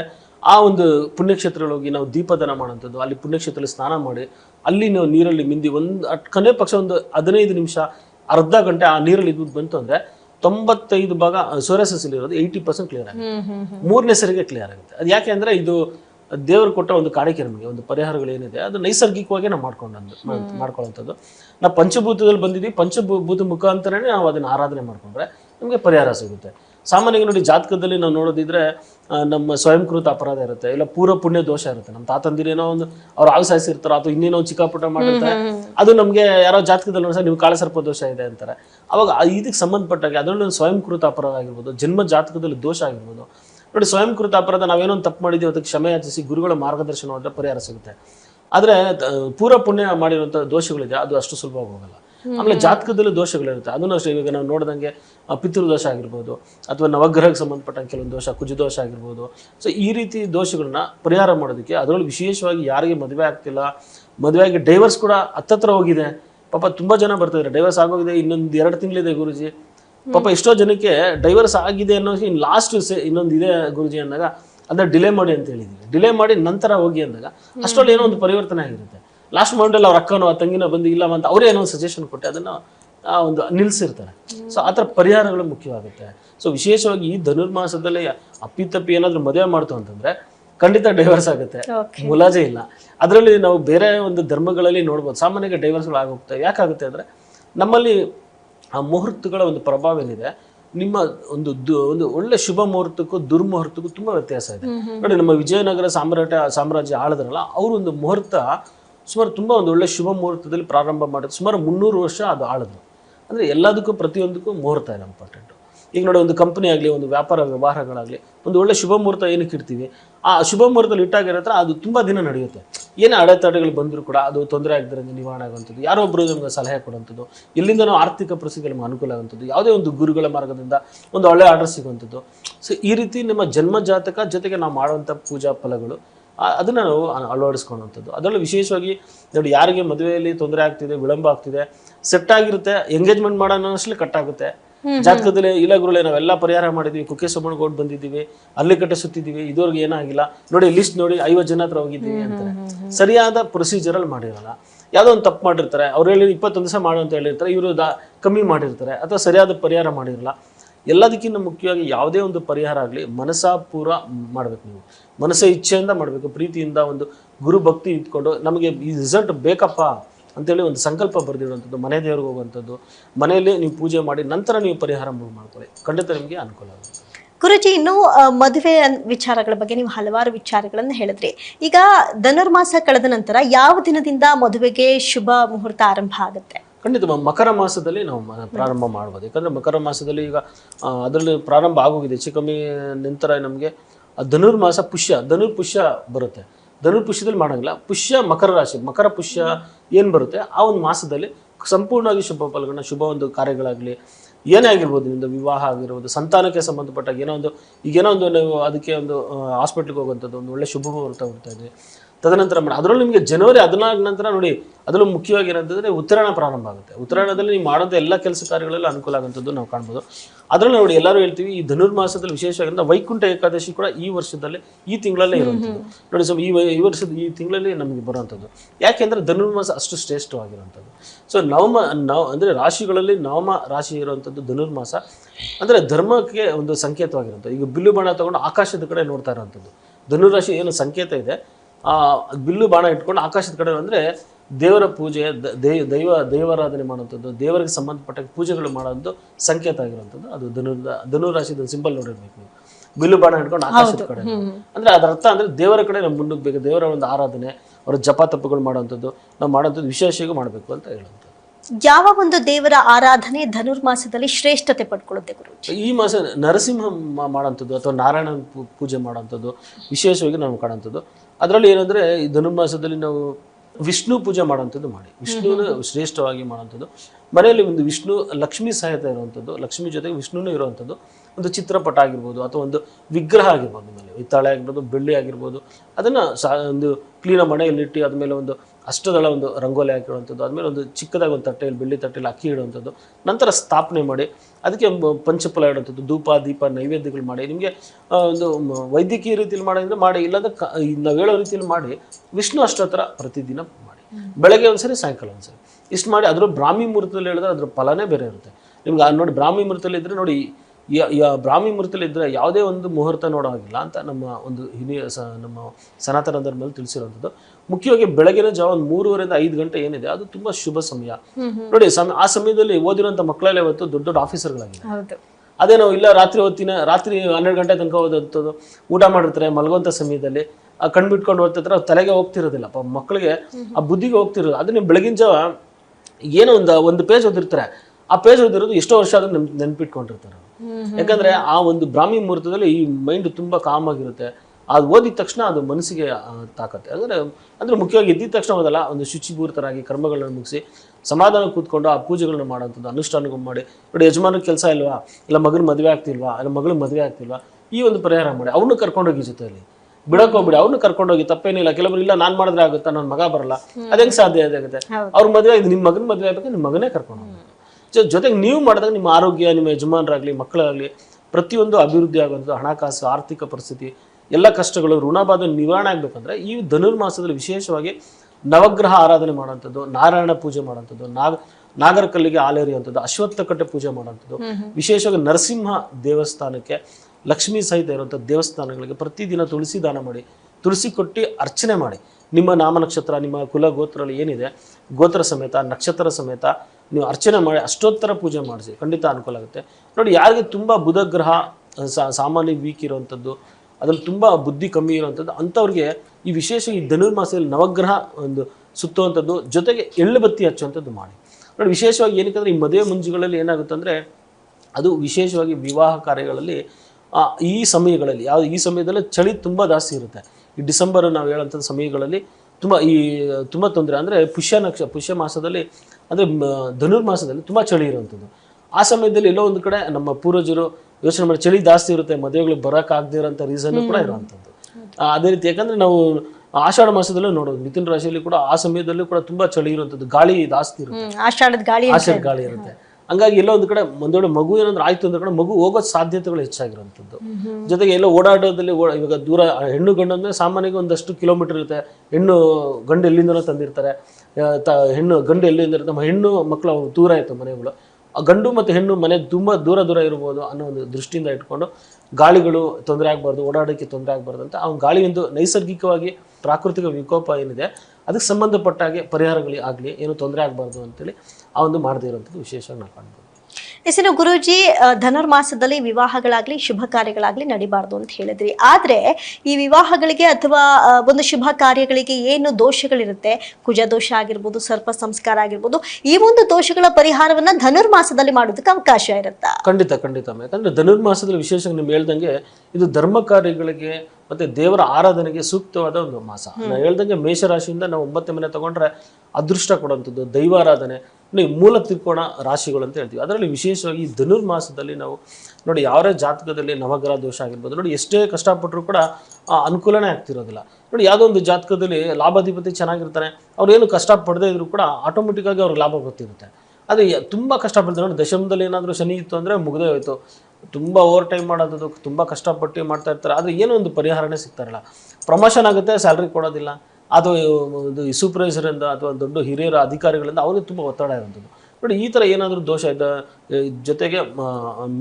ಆ ಒಂದು ಪುಣ್ಯಕ್ಷೇತ್ರಗಳಿಗೆ ಹೋಗಿ ನಾವು ದೀಪದಾನ ಮಾಡೋಂಥದ್ದು ಅಲ್ಲಿ ಪುಣ್ಯಕ್ಷೇತ್ರದಲ್ಲಿ ಸ್ನಾನ ಮಾಡಿ ಅಲ್ಲಿ ನಾವು ನೀರಲ್ಲಿ ಮಿಂದಿ ಒಂದು ಅಟ್ ಕನೇ ಪಕ್ಷ ಒಂದು ಹದಿನೈದು ನಿಮಿಷ ಅರ್ಧ ಗಂಟೆ ಆ ನೀರಲ್ಲಿ ಇದ್ದು ಬಂತು ಅಂದ್ರೆ ತೊಂಬತ್ತೈದು ಭಾಗ ಸೋರೆಸಸ್ ಇರೋದು ಏಯ್ಟಿ ಪರ್ಸೆಂಟ್ ಕ್ಲಿಯರ್ ಆಗುತ್ತೆ. ಮೂರನೇ ಸರಿಗೆ ಕ್ಲಿಯರ್ ಆಗುತ್ತೆ. ಅದು ಯಾಕೆ ಅಂದ್ರೆ ಇದು ದೇವರು ಕೊಟ್ಟ ಒಂದು ಕಾಣಿಕೆ ನಮಗೆ ಒಂದು ಪರಿಹಾರಗಳು ಏನಿದೆ ಅದು ನೈಸರ್ಗಿಕವಾಗಿ ನಾವು ಮಾಡ್ಕೊಂಡು ಮಾಡ್ಕೊಳ್ಳೋಂಥದ್ದು ನಾವು ಪಂಚಭೂತದಲ್ಲಿ ಬಂದಿದ್ದೀವಿ ಪಂಚಭೂತ ಮುಖಾಂತರನೇ ನಾವು ಅದನ್ನ ಆರಾಧನೆ ಮಾಡ್ಕೊಂಡ್ರೆ ನಮಗೆ ಪರಿಹಾರ ಸಿಗುತ್ತೆ. ಸಾಮಾನ್ಯವಾಗಿ ನೋಡಿ ಜಾತಕದಲ್ಲಿ ನಾವು ನೋಡೋದಿದ್ರೆ ನಮ್ಮ ಸ್ವಯಂಕೃತ ಅಪರಾಧ ಇರುತ್ತೆ ಇಲ್ಲ ಪೂರ್ವ ಪುಣ್ಯ ದೋಷ ಇರುತ್ತೆ. ನಮ್ಮ ತಾತಂದಿರೇನೋ ಒಂದು ಅವ್ರು ಆವಿಸಾಯಿಸಿರ್ತಾರೋ ಅಥವಾ ಇನ್ನೇನೋ ಒಂದು ಚಿಕ್ಕಾಪುಟ್ಟ ಮಾಡಿರ್ತಾರೆ ಅದು ನಮಗೆ ಯಾರೋ ಜಾತಕದಲ್ಲಿ ನೋಡಿ ನೀವು ಕಾಳಸರ್ಪ ದೋಷ ಇದೆ ಅಂತಾರೆ. ಅವಾಗ ಇದಕ್ಕೆ ಸಂಬಂಧಪಟ್ಟಾಗೆ ಅದರಲ್ಲಿ ಒಂದು ಸ್ವಯಂಕೃತ ಅಪರಾಧ ಆಗಿರ್ಬೋದು ಜನ್ಮ ಜಾತಕದಲ್ಲಿ ದೋಷ ಆಗಿರ್ಬೋದು. ನೋಡಿ ಸ್ವಯಂಕೃತ ಅಪರಾಧ ನಾವೇನೋ ಒಂದು ತಪ್ಪು ಮಾಡಿದ್ದೀವಿ ಅದಕ್ಕೆ ಕ್ಷಮೆ ಯಾಚಿಸಿ ಗುರುಗಳ ಮಾರ್ಗದರ್ಶನ ಮಾಡಿದ್ರೆ ಪರಿಹಾರ ಸಿಗುತ್ತೆ. ಆದರೆ ಪೂರ ಪುಣ್ಯ ಮಾಡಿರುವಂಥ ದೋಷಗಳಿದೆ ಅದು ಅಷ್ಟು ಸುಲಭವಾಗಿ ಹೋಗಲ್ಲ. ಆಮೇಲೆ ಜಾತಕದಲ್ಲಿ ದೋಷಗಳಿರುತ್ತೆ ಅದನ್ನು ಅಷ್ಟೇ ಇವಾಗ ನಾವು ನೋಡ್ದಂಗೆ ಪಿತೃದೋಷ ಆಗಿರ್ಬೋದು ಅಥವಾ ನವಗ್ರಹಕ್ಕೆ ಸಂಬಂಧಪಟ್ಟ ಕೆಲವೊಂದು ದೋಷ, ಕುಜದೋಷ ಆಗಿರ್ಬೋದು. ಸೊ ಈ ರೀತಿ ದೋಷಗಳನ್ನ ಪರಿಹಾರ ಮಾಡೋದಕ್ಕೆ ಅದರಲ್ಲಿ ವಿಶೇಷವಾಗಿ ಯಾರಿಗೆ ಮದುವೆ ಆಗ್ತಿಲ್ಲ, ಮದುವೆಯಾಗಿ ಡೈವರ್ಸ್ ಕೂಡ ಹತ್ತತ್ರ ಹೋಗಿದೆ. ಪಾಪ ತುಂಬಾ ಜನ ಬರ್ತಿದ್ದಾರೆ ಡೈವರ್ಸ್ ಆಗೋಗಿದೆ, ಇನ್ನೊಂದು ಎರಡು ತಿಂಗಳಿದೆ ಗುರುಜಿ. ಪಾಪ ಎಷ್ಟೋ ಜನಕ್ಕೆ ಡೈವರ್ಸ್ ಆಗಿದೆ ಅನ್ನೋ ಇನ್ನು ಲಾಸ್ಟ್ ಇನ್ನೊಂದು ಇದೆ ಗುರುಜಿ ಅಂದಾಗ ಅದನ್ನ ಡಿಲೇ ಮಾಡಿ ಅಂತ ಹೇಳಿದ್ದೀನಿ ಡಿಲೇ ಮಾಡಿ ನಂತರ ಹೋಗಿ ಅಂದಾಗ, ಅಷ್ಟರಲ್ಲಿ ಏನೋ ಒಂದು ಪರಿವರ್ತನೆ ಆಗಿರುತ್ತೆ. ಲಾಸ್ಟ್ ಮೌಂಡಲ್ಲಿ ಅವ್ರ ಅಕ್ಕನೋ ತಂಗಿನೋ ಬಂದು ಇಲ್ಲ ಅಂತ ಅವರೇ ಏನೋ ಒಂದು ಸಜೆಷನ್ ಕೊಟ್ಟೆ, ಅದನ್ನ ಆ ಒಂದು ನಿಲ್ಲಿಸಿರ್ತಾರೆ ಸೊ ಆ ಥರ ಪರಿಹಾರಗಳು ಮುಖ್ಯವಾಗುತ್ತೆ. ಸೊ ವಿಶೇಷವಾಗಿ ಈ ಧನುರ್ಮಾಸದಲ್ಲಿ ಅಪ್ಪಿತಪ್ಪಿ ಏನಾದರೂ ಮದುವೆ ಮಾಡ್ತು ಅಂತಂದ್ರೆ ಖಂಡಿತ ಡೈವರ್ಸ್ ಆಗುತ್ತೆ. ಮುಲಾಜೆ ಇಲ್ಲ. ಅದರಲ್ಲಿ ನಾವು ಬೇರೆ ಒಂದು ಧರ್ಮಗಳಲ್ಲಿ ನೋಡ್ಬೋದು. ಸಾಮಾನ್ಯವಾಗಿ ಡೈವರ್ಸ್ಗಳು ಆಗೋಗ್ತವೆ ಯಾಕಾಗುತ್ತೆ ಅಂದರೆ ನಮ್ಮಲ್ಲಿ ಆ ಮುಹೂರ್ತಗಳ ಒಂದು ಪ್ರಭಾವ ಏನಿದೆ ನಿಮ್ಮ ಒಂದು ಒಂದು ಒಳ್ಳೆ ಶುಭ ಮುಹೂರ್ತಕ್ಕೂ ದುರ್ಮುಹೂರ್ತಕ್ಕೂ ತುಂಬ ವ್ಯತ್ಯಾಸ ಇದೆ. ನೋಡಿ ನಮ್ಮ ವಿಜಯನಗರ ಸಾಮ್ರಾಟ ಸಾಮ್ರಾಜ್ಯ ಆಳಿದ್ರಲ್ಲ ಅವರು ಒಂದು ಮುಹೂರ್ತ ಸುಮಾರು ತುಂಬ ಒಂದು ಒಳ್ಳೆ ಶುಭ ಮುಹೂರ್ತದಲ್ಲಿ ಪ್ರಾರಂಭ ಮಾಡಿದ್ರು. ಸುಮಾರು ಮುನ್ನೂರು ವರ್ಷ ಅದು ಆಳಿದ್ರು. ಅಂದರೆ ಎಲ್ಲದಕ್ಕೂ ಪ್ರತಿಯೊಂದಕ್ಕೂ ಮುಹೂರ್ತ ಇಂಪಾರ್ಟೆಂಟು ಈಗ ನೋಡಿ ಒಂದು ಕಂಪನಿ ಆಗಲಿ, ಒಂದು ವ್ಯಾಪಾರ ವ್ಯವಹಾರಗಳಾಗಲಿ, ಒಂದು ಒಳ್ಳೆ ಶುಭ ಮುಹೂರ್ತ ಏನಕ್ಕೆ ಇರ್ತೀವಿ ಆ ಶುಭ ಮುಹೂರ್ತದಲ್ಲಿ ಇಟ್ಟಾಗಿರತ್ರ ಅದು ತುಂಬ ದಿನ ನಡೆಯುತ್ತೆ. ಏನೇ ಅಡೆತಡೆಗಳು ಬಂದರೂ ಕೂಡ ಅದು ತೊಂದರೆ ಆಗದಿರಂಗೆ ನಿವಾರಣೆ ಆಗುವಂಥದ್ದು, ಯಾರೋ ಒಬ್ಬರು ನಮಗೆ ಸಲಹೆ ಕೊಡುವಂಥದ್ದು ಎಲ್ಲಿಂದ ಆರ್ಥಿಕ ಪರಿಸ್ಥಿತಿ ನಮ್ಗೆ ಅನುಕೂಲ ಆಗುವಂಥದ್ದು, ಯಾವುದೇ ಒಂದು ಗುರುಗಳ ಮಾರ್ಗದಿಂದ ಒಂದು ಒಳ್ಳೆ ಆರ್ಡರ್ ಸಿಗುವಂಥದ್ದು. ಸೊ ಈ ರೀತಿ ನಿಮ್ಮ ಜನ್ಮ ಜಾತಕ ಜೊತೆಗೆ ನಾವು ಮಾಡುವಂಥ ಪೂಜಾ ಫಲಗಳು ಅದನ್ನು ನಾವು ಅಳವಡಿಸ್ಕೊಳ್ಳುವಂಥದ್ದು. ಅದರಲ್ಲೂ ವಿಶೇಷವಾಗಿ ನೋಡಿ, ಯಾರಿಗೆ ಮದುವೆಯಲ್ಲಿ ತೊಂದರೆ ಆಗ್ತಿದೆ, ವಿಳಂಬ ಆಗ್ತಿದೆ ಸೆಟ್ ಆಗಿರುತ್ತೆ ಎಂಗೇಜ್ಮೆಂಟ್ ಮಾಡೋಣ ಕಟ್ ಆಗುತ್ತೆ. ಜಾತಕದಲ್ಲಿ ಇಲ್ಲ ಗುರುಳೆ ನಾವೆಲ್ಲ ಪರಿಹಾರ ಮಾಡಿದ್ವಿ. ಕುಕ್ಕೆ ಸುಬ್ಬಣ್ಣಗೌಡ್ ಬಂದಿದ್ದೀವಿ. ಅಲ್ಲಿ ಕಟ್ಟೆ ಸುತ್ತಿದ್ದೀವಿ. ಇದುವರೆಗೆ ಏನಾಗಿಲ್ಲ. ನೋಡಿ ಲಿಸ್ಟ್ ನೋಡಿ ಐವತ್ತು ಜನ ಹತ್ರ ಹೋಗಿದ್ದೀವಿ ಅಂತ ಸರಿಯಾದ ಪ್ರೊಸೀಜರ್ ಅಲ್ಲಿ ಮಾಡಿರಲ್ಲ. ಯಾವ್ದೋ ಒಂದು ತಪ್ಪು ಮಾಡಿರ್ತಾರೆ. ಅವ್ರು ಹೇಳಿ ಇಪ್ಪತ್ತೊಂದು ದಿವಸ ಮಾಡು ಅಂತ ಹೇಳಿರ್ತಾರೆ. ಇವರು ದಾ ಕಮ್ಮಿ ಮಾಡಿರ್ತಾರೆ. ಅಥವಾ ಸರಿಯಾದ ಪರಿಹಾರ ಮಾಡಿರಲ್ಲ. ಎಲ್ಲದಕ್ಕಿಂತ ಮುಖ್ಯವಾಗಿ ಯಾವುದೇ ಒಂದು ಪರಿಹಾರ ಆಗಲಿ ಮನಸಾಪೂರ ಮಾಡಬೇಕು ನೀವು. ಮನಸ್ಸ ಇಚ್ಛೆಯಿಂದ ಮಾಡಬೇಕು. ಪ್ರೀತಿಯಿಂದ ಒಂದು ಗುರು ಭಕ್ತಿ ಇಟ್ಕೊಂಡು ನಮಗೆ ಈ ರಿಸಲ್ಟ್ ಬೇಕಪ್ಪ. ಅಂತೇಳಿ ಒಂದು ಸಂಕಲ್ಪ ಬರೆದಿರುವಂಥದ್ದು ಮನೆ ದೇವ್ರಿಗೆ ಹೋಗುವಂಥದ್ದು ಮನೆಯಲ್ಲಿ ನೀವು ಪೂಜೆ ಮಾಡಿ ನಂತರ ನೀವು ಪರಿಹಾರ ಮಾಡ್ಕೊಳ್ಳಿ. ಖಂಡಿತ ನಿಮಗೆ ಅನುಕೂಲ ಆಗುತ್ತೆ. ಗುರುಜಿ ಇನ್ನು ಮದುವೆ ವಿಚಾರಗಳ ಬಗ್ಗೆ ನೀವು ಹಲವಾರು ವಿಚಾರಗಳನ್ನು ಹೇಳಿದ್ರಿ. ಈಗ ಧನುರ್ಮಾಸ ಕಳೆದ ನಂತರ ಯಾವ ದಿನದಿಂದ ಮದುವೆಗೆ ಶುಭ ಮುಹೂರ್ತ ಆರಂಭ ಆಗುತ್ತೆ? ಖಂಡಿತ ಮಕರ ಮಾಸದಲ್ಲಿ ನಾವು ಪ್ರಾರಂಭ ಮಾಡ್ಬೋದು. ಯಾಕಂದ್ರೆ ಮಕರ ಮಾಸದಲ್ಲಿ ಈಗ ಅದರಲ್ಲಿ ಪ್ರಾರಂಭ ಆಗೋಗಿದೆ. ಹೆಚ್ಚು ಕಮ್ಮಿ ನಂತರ ನಮಗೆ ಧನುರ್ಮಾಸ ಪುಷ್ಯ ಧನುರ್ ಪುಷ್ಯ ಬರುತ್ತೆ. ಧನುರ್ ಪುಷ್ಯದಲ್ಲಿ ಮಾಡೋಂಗಿಲ್ಲ. ಪುಷ್ಯ ಮಕರ ರಾಶಿ. ಮಕರ ಪುಷ್ಯ ಏನು ಬರುತ್ತೆ? ಆ ಒಂದು ಮಾಸದಲ್ಲಿ ಸಂಪೂರ್ಣವಾಗಿ ಶುಭ ಫಲಗಳನ್ನ, ಶುಭ ಒಂದು ಕಾರ್ಯಗಳಾಗಲಿ, ಏನೇ ಆಗಿರ್ಬೋದು ನಿಮ್ಮದು ವಿವಾಹ ಆಗಿರ್ಬೋದು, ಸಂತಾನಕ್ಕೆ ಸಂಬಂಧಪಟ್ಟಾಗ ಏನೋ ಒಂದು, ಈಗೇನೋ ಒಂದು ನೀವು ಅದಕ್ಕೆ ಒಂದು ಹಾಸ್ಪಿಟ್ಲಿಗೆ ಹೋಗುವಂಥದ್ದು, ಒಂದು ಒಳ್ಳೆ ಶುಭ ಮುಹೂರ್ತ ಹೋಗ್ತಾ ಇದೆ. ತದನಂತರ ಮಾಡಿ ಅದರಲ್ಲೂ ನಿಮಗೆ ಜನವರಿ ಹದಿನಾಲ್ಕು ನಂತರ ನೋಡಿ ಅದರಲ್ಲೂ ಮುಖ್ಯವಾಗಿ ಏನಂತಂದ್ರೆ ಉತ್ತರಾಯಣ ಪ್ರಾರಂಭ ಆಗುತ್ತೆ. ಉತ್ತರಾಯಣದಲ್ಲಿ ನೀವು ಮಾಡೋದು ಎಲ್ಲ ಕೆಲಸ ಕಾರ್ಯಗಳೆಲ್ಲ ಅನುಕೂಲ ಆಗುವಂಥದ್ದು ನಾವು ಕಾಣ್ಬೋದು. ಅದರಲ್ಲಿ ನೋಡಿ ಎಲ್ಲರೂ ಹೇಳ್ತೀವಿ ಈ ಧನುರ್ಮಾಸದಲ್ಲಿ ವಿಶೇಷವಾಗಿ ವೈಕುಂಠ ಏಕಾದಶಿ ಕೂಡ ಈ ವರ್ಷದಲ್ಲಿ ಈ ತಿಂಗಳಲ್ಲೇ ಇರುವಂಥದ್ದು. ನೋಡಿ ಸ್ವಲ್ಪ ಈ ಈ ವರ್ಷದ ಈ ತಿಂಗಳಲ್ಲಿ ನಮಗೆ ಬರುವಂಥದ್ದು. ಯಾಕೆಂದರೆ ಧನುರ್ಮಾಸ ಅಷ್ಟು ಶ್ರೇಷ್ಠವಾಗಿರುವಂಥದ್ದು. ಸೊ ನವಮ ನವ ಅಂದರೆ ರಾಶಿಗಳಲ್ಲಿ ನವಮ ರಾಶಿ ಇರುವಂಥದ್ದು ಧನುರ್ಮಾಸ. ಅಂದರೆ ಧರ್ಮಕ್ಕೆ ಒಂದು ಸಂಕೇತವಾಗಿರುವಂಥದ್ದು. ಈಗ ಬಿಲ್ಲು ಬಣ್ಣ ತಗೊಂಡು ಆಕಾಶದ ಕಡೆ ನೋಡ್ತಾ ಇರೋವಂಥದ್ದು. ಧನುರಾಶಿ ಏನು ಸಂಕೇತ ಇದೆ. ಬಿಲ್ಲು ಬಾಣ ಇಟ್ಕೊಂಡು ಆಕಾಶದ ಕಡೆ ಅಂದರೆ ದೇವರ ಪೂಜೆ ದೈ- ದೈವ ದೈವಾರಾಧನೆ ಮಾಡುವಂಥದ್ದು ದೇವರಿಗೆ ಸಂಬಂಧಪಟ್ಟ ಪೂಜೆಗಳು ಮಾಡೋದು ಸಂಕೇತ ಆಗಿರುವಂಥದ್ದು. ಅದು ಧನು ಧನುರಾಶಿದ ಸಿಂಬಲ್ ನೋಡಿರ್ಬೇಕು ನೀವು. ಬಿಲ್ಲು ಬಾಣ ಹಿಡ್ಕೊಂಡು ಆಕಾಶದ ಕಡೆ ಅಂದ್ರೆ ಅದರ ಅರ್ಥ ಅಂದ್ರೆ ದೇವರ ಕಡೆ ನಮ್ಮ ಮುನ್ನುಗ್ಬೇಕು ದೇವರ ಒಂದು ಆರಾಧನೆ ಅವರ ಜಪ ತಪ್ಪುಗಳು ಮಾಡುವಂಥದ್ದು ನಾವು ಮಾಡುವಂಥದ್ದು ವಿಶೇಷವಾಗಿ ಮಾಡಬೇಕು ಅಂತ ಹೇಳುವಂಥದ್ದು. ಯಾವ ಒಂದು ದೇವರ ಆರಾಧನೆ ಧನುರ್ಮಾಸದಲ್ಲಿ ಶ್ರೇಷ್ಠತೆ ಪಡ್ಕೊಳ್ಳುತ್ತೆ ಗುರು ಈ ಮಾಸ ನರಸಿಂಹ ಮಾಡುವಂಥದ್ದು ಅಥವಾ ನಾರಾಯಣ ಪೂಜೆ ಮಾಡುವಂಥದ್ದು ವಿಶೇಷವಾಗಿ ನಾವು ಕಾಣುವಂಥದ್ದು. ಅದರಲ್ಲಿ ಏನಂದರೆ ಈ ಧನುರ್ಮಾಸದಲ್ಲಿ ನಾವು ವಿಷ್ಣು ಪೂಜೆ ಮಾಡುವಂಥದ್ದು ಮಾಡಿ. ವಿಷ್ಣುನ ಶ್ರೇಷ್ಠವಾಗಿ ಮಾಡುವಂಥದ್ದು. ಮನೆಯಲ್ಲಿ ಒಂದು ವಿಷ್ಣು ಲಕ್ಷ್ಮಿ ಸಹಾಯತ ಇರುವಂಥದ್ದು ಲಕ್ಷ್ಮಿ ಜೊತೆಗೆ ವಿಷ್ಣುನೂ ಇರುವಂಥದ್ದು. ಒಂದು ಚಿತ್ರಪಟ ಆಗಿರ್ಬೋದು ಅಥವಾ ಒಂದು ವಿಗ್ರಹ ಆಗಿರ್ಬೋದು ಮೇಲೆ ಹಿತ್ತಾಳೆ ಆಗಿರ್ಬೋದು ಬೆಳ್ಳಿ ಆಗಿರ್ಬೋದು. ಅದನ್ನು ಸಾ ಒಂದು ಕ್ಲೀನ ಮನೆಯಲ್ಲಿಟ್ಟು ಅದ್ಮೇಲೆ ಒಂದು ಅಷ್ಟದಳ ಒಂದು ರಂಗೋಲಿ ಹಾಕಿಡುವಂಥದ್ದು ಆದಮೇಲೆ ಒಂದು ಚಿಕ್ಕದಾಗಿ ಒಂದು ತಟ್ಟೆಯಲ್ಲಿ ಬೆಳ್ಳಿ ತಟ್ಟೆಯಲ್ಲಿ ಅಕ್ಕಿ ಇಡುವಂಥದ್ದು ನಂತರ ಸ್ಥಾಪನೆ ಮಾಡಿ ಅದಕ್ಕೆ ಪಂಚಫಲ ಇಡುವಂಥದ್ದು ಧೂಪ ದೀಪ ನೈವೇದ್ಯಗಳು ಮಾಡಿ ನಿಮಗೆ ಒಂದು ವೈದ್ಯಕೀಯ ರೀತಿಯಲ್ಲಿ ಮಾಡಿದ್ರೆ ಮಾಡಿ ಇಲ್ಲಾಂದ್ರೆ ಕ ನಾವು ಹೇಳೋ ರೀತಿಯಲ್ಲಿ ಮಾಡಿ ವಿಷ್ಣು ಅಷ್ಟೋತ್ತರ ಪ್ರತಿದಿನ ಮಾಡಿ. ಬೆಳಗ್ಗೆ ಒಂದ್ಸರಿ ಸಾಯಂಕಾಲ ಒಂದ್ಸರಿ. ಇಷ್ಟು ಮಾಡಿ ಅದರ ಬ್ರಾಹ್ಮಿ ಮುಹೂರ್ತದಲ್ಲಿ ಹೇಳಿದ್ರೆ ಅದ್ರ ಫಲನೇ ಬೇರೆ ಇರುತ್ತೆ. ನಿಮ್ಗೆ ಅದು ನೋಡಿ ಬ್ರಾಹ್ಮಿ ಮುಹೂರ್ತದಲ್ಲಿ ಇದ್ರೆ ನೋಡಿ ಬ್ರಾಹ್ಮಿ ಮುಹೂರ್ತದಲ್ಲಿ ಇದ್ರೆ ಯಾವುದೇ ಒಂದು ಮುಹೂರ್ತ ನೋಡೋ ಹಾಗಿಲ್ಲ ಅಂತ ನಮ್ಮ ಒಂದು ಹಿರಿಯ ಸ ನಮ್ಮ ಸನಾತನ ಧರ್ಮದಲ್ಲಿ ತಿಳಿಸಿರುವಂಥದ್ದು. ಮುಖ್ಯವಾಗಿ ಬೆಳಗಿನ ಜಾವ ಒಂದು ಮೂರುವರೆಯಿಂದ ಐದು ಗಂಟೆ ಏನಿದೆ ಅದು ತುಂಬಾ ಶುಭ ಸಮಯ. ನೋಡಿ ಸಮ ಆ ಸಮಯದಲ್ಲಿ ಓದಿರುವಂತ ಮಕ್ಕಳೆಲ್ಲ ಇವತ್ತು ದೊಡ್ಡ ದೊಡ್ಡ ಆಫೀಸರ್ಗಳಾಗಿದೆ ಅದೇ ನಾವು ಇಲ್ಲ ರಾತ್ರಿ ಹೊತ್ತಿನ ರಾತ್ರಿ ಹನ್ನೆರಡು ಗಂಟೆ ತನಕ ಓದಂಥದ್ದು ಊಟ ಮಾಡಿರ್ತಾರೆ ಮಲಗುವಂಥ ಸಮಯದಲ್ಲಿ ಆ ಕಣ್ ಬಿಟ್ಕೊಂಡು ಓದ್ತಿರ್ತಾರೆ ಅವ್ರ ತಲೆಗೆ ಹೋಗ್ತಿರೋದಿಲ್ಲ. ಪಾಪ ಮಕ್ಕಳಿಗೆ ಆ ಬುದ್ಧಿಗೆ ಹೋಗ್ತಿರೋದು ಅದನ್ನ ಬೆಳಗಿನ ಜಾವ ಏನೋ ಒಂದು ಒಂದು ಪೇಜ್ ಓದಿರ್ತಾರೆ. ಆ ಪೇಜ್ ಓದಿರೋದು ಎಷ್ಟೋ ವರ್ಷ ಆದ್ರೂ ನೆನ್ ನೆನ್ಪಿಟ್ಕೊಂಡಿರ್ತಾರೆ ಯಾಕಂದ್ರೆ ಆ ಒಂದು ಬ್ರಾಹ್ಮಿ ಮುಹೂರ್ತದಲ್ಲಿ ಈ ಮೈಂಡ್ ತುಂಬಾ ಕಾಮ್ ಆಗಿರುತ್ತೆ. ಅದು ಓದಿದ ತಕ್ಷಣ ಅದು ಮನಸ್ಸಿಗೆ ತಾಕತ್ತೆ. ಅಂದ್ರೆ ಅಂದ್ರೆ ಮುಖ್ಯವಾಗಿ ಎದ್ದಿದ ತಕ್ಷಣ ಹೋದಲ್ಲ ಒಂದು ಶುಚಿಭೂರ್ತರಾಗಿ ಕರ್ಮಗಳನ್ನು ಮುಗಿಸಿ ಸಮಾಧಾನ ಕೂತ್ಕೊಂಡು ಆ ಪೂಜೆಗಳನ್ನ ಮಾಡೋಂಥದ್ದು ಅನುಷ್ಠಾನಗಳು ಮಾಡಿ ನೋಡಿ ಯಜಮಾನ ಕೆಲಸ ಇಲ್ವಾ? ಇಲ್ಲ ಮಗನ ಮದುವೆ ಆಗ್ತಿಲ್ವಾ? ಇಲ್ಲ ಮಗಳು ಮದುವೆ ಆಗ್ತಿಲ್ವಾ? ಈ ಒಂದು ಪರಿಹಾರ ಮಾಡಿ. ಅವನು ಕರ್ಕೊಂಡೋಗಿ ಜೊತೆಯಲ್ಲಿ. ಬಿಡಕ್ಕೆ ಹೋಗ್ಬಿಡಿ. ಅವ್ನು ಕರ್ಕೊಂಡೋಗಿ ತಪ್ಪೇನಿಲ್ಲ. ಕೆಲವರು ಇಲ್ಲ ನಾನು ಮಾಡಿದ್ರೆ ಆಗುತ್ತಾ? ನನ್ನ ಮಗ ಬರಲ್ಲ. ಅದಂಗೆ ಸಾಧ್ಯ? ಆಗುತ್ತೆ. ಅವ್ರ ಮದುವೆ ಆಗಿದೆ ನಿಮ್ಮ ಮಗನ ಮದುವೆ ಆಗಬೇಕು ನಿಮ್ಮ ಮಗನೇ ಕರ್ಕೊಂಡು ಹೋಗೋ ಜೊತೆಗೆ ನೀವು ಮಾಡಿದಾಗ ನಿಮ್ಮ ಆರೋಗ್ಯ ನಿಮ್ಮ ಯಜಮಾನರಾಗಲಿ ಮಕ್ಕಳಾಗಲಿ ಪ್ರತಿಯೊಂದು ಅಭಿವೃದ್ಧಿ ಆಗುವಂಥದ್ದು ಹಣಕಾಸು ಆರ್ಥಿಕ ಪರಿಸ್ಥಿತಿ ಎಲ್ಲ ಕಷ್ಟಗಳು ಋಣಬಾಧ ನಿವಾರಣೆ ಆಗಬೇಕಂದ್ರೆ ಈ ಧನುರ್ಮಾಸದಲ್ಲಿ ವಿಶೇಷವಾಗಿ ನವಗ್ರಹ ಆರಾಧನೆ ಮಾಡುವಂಥದ್ದು ನಾರಾಯಣ ಪೂಜೆ ಮಾಡುವಂಥದ್ದು ನಾಗ ನಾಗರಕಲ್ಲಿಗೆ ಆಲೇರಿಯುವಂಥದ್ದು ಅಶ್ವತ್ಥ ಕಟ್ಟೆ ಪೂಜೆ ಮಾಡುವಂಥದ್ದು ವಿಶೇಷವಾಗಿ ನರಸಿಂಹ ದೇವಸ್ಥಾನಕ್ಕೆ ಲಕ್ಷ್ಮೀ ಸಹಿತ ಇರುವಂಥ ದೇವಸ್ಥಾನಗಳಿಗೆ ಪ್ರತಿದಿನ ತುಳಸಿ ದಾನ ಮಾಡಿ ತುಳಸಿ ಕೊಟ್ಟು ಅರ್ಚನೆ ಮಾಡಿ. ನಿಮ್ಮ ನಾಮ ನಕ್ಷತ್ರ ನಿಮ್ಮ ಕುಲ ಗೋತ್ರದಲ್ಲಿ ಏನಿದೆ ಗೋತ್ರ ಸಮೇತ ನಕ್ಷತ್ರ ಸಮೇತ ನೀವು ಅರ್ಚನೆ ಮಾಡಿ ಅಷ್ಟೋತ್ತರ ಪೂಜೆ ಮಾಡಿಸಿ ಖಂಡಿತ ಅನುಕೂಲ ಆಗುತ್ತೆ. ನೋಡಿ ಯಾರಿಗೆ ತುಂಬ ಬುಧ ಗ್ರಹ ಸಾ- ಸಾಮಾನ್ಯ ವೀಕ್ ಇರುವಂಥದ್ದು ಅದ್ರಲ್ಲಿ ತುಂಬ ಬುದ್ಧಿ ಕಮ್ಮಿ ಇರುವಂಥದ್ದು ಅಂಥವ್ರಿಗೆ ಈ ವಿಶೇಷ ಈ ಧನುರ್ಮಾಸದಲ್ಲಿ ನವಗ್ರಹ ಒಂದು ಸುತ್ತುವಂಥದ್ದು ಜೊತೆಗೆ ಎಳ್ಳು ಬತ್ತಿ ಹಚ್ಚುವಂಥದ್ದು ಮಾಡಿ. ನೋಡಿ, ವಿಶೇಷವಾಗಿ ಏನಕ್ಕಂದ್ರೆ ಈ ಮದುವೆ ಮುಂಜುಗಳಲ್ಲಿ ಏನಾಗುತ್ತೆ ಅಂದರೆ ಅದು ವಿಶೇಷವಾಗಿ ವಿವಾಹ ಕಾರ್ಯಗಳಲ್ಲಿ ಈ ಸಮಯಗಳಲ್ಲಿ ಯಾವ ಈ ಸಮಯದಲ್ಲಿ ಚಳಿ ತುಂಬ ಜಾಸ್ತಿ ಇರುತ್ತೆ. ಈ ಡಿಸೆಂಬರ್ ನಾವು ಹೇಳೋಂಥ ಸಮಯಗಳಲ್ಲಿ ತುಂಬ ಈ, ತುಂಬ ತೊಂದರೆ. ಅಂದರೆ ಪುಷ್ಯ ನಕ್ಷ, ಪುಷ್ಯ ಮಾಸದಲ್ಲಿ, ಅಂದರೆ ಧನುರ್ಮಾಸದಲ್ಲಿ ತುಂಬ ಚಳಿ ಇರುವಂಥದ್ದು. ಆ ಸಮಯದಲ್ಲಿ ಎಲ್ಲೋ ಒಂದು ಕಡೆ ನಮ್ಮ ಪೂರ್ವಜರು ಯೋಚನೆ ಮಾಡಿ ಚಳಿ ಜಾಸ್ತಿ ಇರುತ್ತೆ ಮದುವೆಗಳು ಬರೋಕ್ಕಾಗದೇ ಇರೋಂಥ ರೀಸನ್ ಕೂಡ ಇರುವಂಥದ್ದು. ಅದೇ ರೀತಿ ಯಾಕಂದ್ರೆ ನಾವು ಆಷಾಢ ಮಾಸದಲ್ಲೂ ನೋಡೋದು ಮಿಥುನ ರಾಶಿಯಲ್ಲಿ ಕೂಡ ಆ ಸಮಯದಲ್ಲೂ ಕೂಡ ತುಂಬಾ ಚಳಿ ಇರುವಂಥದ್ದು ಗಾಳಿ ಜಾಸ್ತಿ ಇರುತ್ತೆ. ಆಷಾಢದ ಗಾಳಿ ಆಷಾಢ ಗಾಳಿ ಇರುತ್ತೆ. ಹಂಗಾಗಿ ಎಲ್ಲೋ ಒಂದು ಕಡೆ ಒಂದೊಳ್ಳೆ ಮಗು ಏನಾದ್ರು ಆಯ್ತು ಅಂದ್ರೆ ಕಡೆ ಮಗು ಹೋಗೋ ಸಾಧ್ಯತೆಗಳು ಹೆಚ್ಚಾಗಿರುವಂಥದ್ದು. ಜೊತೆಗೆ ಎಲ್ಲ ಓಡಾಡೋದಲ್ಲಿ ಓಡ- ಇವಾಗ ದೂರ ಹೆಣ್ಣು ಗಂಡು ಅಂದ್ರೆ ಸಾಮಾನ್ಯವಾಗಿ ಒಂದಷ್ಟು ಕಿಲೋಮೀಟರ್ ಇರುತ್ತೆ. ಹೆಣ್ಣು ಗಂಡು ಎಲ್ಲಿಂದನೋ ತಂದಿರ್ತಾರೆ. ಹೆಣ್ಣು ಗಂಡು ಎಲ್ಲಿಂದ ಇರುತ್ತೆ. ಹೆಣ್ಣು ಮಕ್ಕಳು ದೂರ ಇತ್ತು ಮನೆಗಳು. ಗಂಡು ಮತ್ತು ಹೆಣ್ಣು ಮನೆ ತುಂಬ ದೂರ ದೂರ ಇರ್ಬೋದು ಅನ್ನೋ ಒಂದು ದೃಷ್ಟಿಯಿಂದ ಇಟ್ಕೊಂಡು ಗಾಳಿಗಳು ತೊಂದರೆ ಆಗಬಾರ್ದು ಓಡಾಡೋಕ್ಕೆ ತೊಂದರೆ ಆಗಬಾರ್ದು ಅಂತ. ಅವ್ನು ಗಾಳಿ ಒಂದು ನೈಸರ್ಗಿಕವಾಗಿ ಪ್ರಾಕೃತಿಕ ವಿಕೋಪ ಏನಿದೆ, ಅದಕ್ಕೆ ಸಂಬಂಧಪಟ್ಟ ಹಾಗೆ ಪರಿಹಾರಗಳು ಆಗಲಿ, ಏನು ತೊಂದರೆ ಆಗಬಾರ್ದು ಅಂತೇಳಿ ಆ ಒಂದು ಮಾಡದೇ ಇರೋಂಥದ್ದು ವಿಶೇಷವಾಗಿ ನಾವು ಕಾಣ್ಬೋದು. ಹೆಸರು ಗುರುಜಿ ಧನುರ್ಮಾಸದಲ್ಲಿ ವಿವಾಹಗಳಾಗ್ಲಿ ಶುಭ ಕಾರ್ಯಗಳಾಗ್ಲಿ ನಡಿಬಾರ್ದು ಅಂತ ಹೇಳಿದ್ರಿ. ಆದ್ರೆ ಈ ವಿವಾಹಗಳಿಗೆ ಅಥವಾ ಒಂದು ಶುಭ ಕಾರ್ಯಗಳಿಗೆ ಏನು ದೋಷಗಳಿರುತ್ತೆ? ಕುಜ ದೋಷ ಆಗಿರ್ಬೋದು ಸರ್ಪ ಸಂಸ್ಕಾರ ಆಗಿರ್ಬೋದು ಈ ಒಂದು ದೋಷಗಳ ಪರಿಹಾರವನ್ನ ಧನುರ್ಮಾಸದಲ್ಲಿ ಮಾಡೋದಕ್ಕೆ ಅವಕಾಶ ಇರುತ್ತಾ? ಖಂಡಿತ ಖಂಡಿತ. ಯಾಕಂದ್ರೆ ಧನುರ್ಮಾಸದಲ್ಲಿ ವಿಶೇಷವಾಗಿ ನಿಮ್ಗೆ ಹೇಳ್ದಂಗೆ ಇದು ಧರ್ಮ ಕಾರ್ಯಗಳಿಗೆ ಮತ್ತೆ ದೇವರ ಆರಾಧನೆಗೆ ಸೂಕ್ತವಾದ ಒಂದು ಮಾಸ. ನಾನು ಹೇಳ್ದಂಗೆ ಮೇಷರಾಶಿಯಿಂದ ನಾವು ಒಂಬತ್ತು ಮನೆ ತಗೊಂಡ್ರೆ ಅದೃಷ್ಟ ಕೊಡುವಂಥದ್ದು ದೈವಾರಾಧನೆ. ಮೂಲ ತ್ರಿಕೋಣ ರಾಶಿಗಳು ಅಂತ ಹೇಳ್ತೀವಿ. ಅದರಲ್ಲಿ ವಿಶೇಷವಾಗಿ ಧನುರ್ಮಾಸದಲ್ಲಿ ನಾವು ನೋಡಿ ಯಾವ್ಯಾವ ಜಾತಕದಲ್ಲಿ ನವಗ್ರಹ ದೋಷ ಆಗಿರ್ಬೋದು, ನೋಡಿ, ಎಷ್ಟೇ ಕಷ್ಟಪಟ್ಟರೂ ಕೂಡ, ಆ, ಅನುಕೂಲನೇ ಆಗ್ತಿರೋದಿಲ್ಲ. ನೋಡಿ, ಯಾವುದೋ ಒಂದು ಜಾತಕದಲ್ಲಿ ಲಾಭಾಧಿಪತಿ ಚೆನ್ನಾಗಿರ್ತಾರೆ, ಅವ್ರು ಏನು ಕಷ್ಟ ಪಡದೇ ಇದ್ರು ಕೂಡ ಆಟೋಮೆಟಿಕ್ ಆಗಿ ಅವ್ರಿಗೆ ಲಾಭ ಗೊತ್ತಿರುತ್ತೆ. ಅದು, ತುಂಬ ಕಷ್ಟಪಡ್ತಾರೆ. ನೋಡಿ, ದಶಮದಲ್ಲಿ ಏನಾದರೂ ಶನಿ ಇತ್ತು ಅಂದರೆ ಮುಗ್ದೇ ಹೋಯ್ತು. ತುಂಬ ಓವರ್ ಟೈಮ್ ಮಾಡೋದು ತುಂಬ ಕಷ್ಟಪಟ್ಟು ಮಾಡ್ತಾ ಇರ್ತಾರೆ. ಆದರೆ ಏನೋ ಒಂದು ಪರಿಹಾರನೇ ಸಿಗ್ತಾರಲ್ಲ ಪ್ರಮೋಷನ್ ಆಗುತ್ತೆ ಸ್ಯಾಲ್ರಿ ಕೊಡೋದಿಲ್ಲ. ಅದು, ಇದು ಸೂಪರ್ವೈಸರಿಂದ ಅಥವಾ ದೊಡ್ಡ ಹಿರಿಯರ ಅಧಿಕಾರಿಗಳಿಂದ ಅವನಿಗೆ ತುಂಬ ಒತ್ತಡ ಇರುವಂಥದ್ದು. ನೋಡಿ, ಈ ಥರ ಏನಾದರೂ ದೋಷ ಇದ್ದ ಜೊತೆಗೆ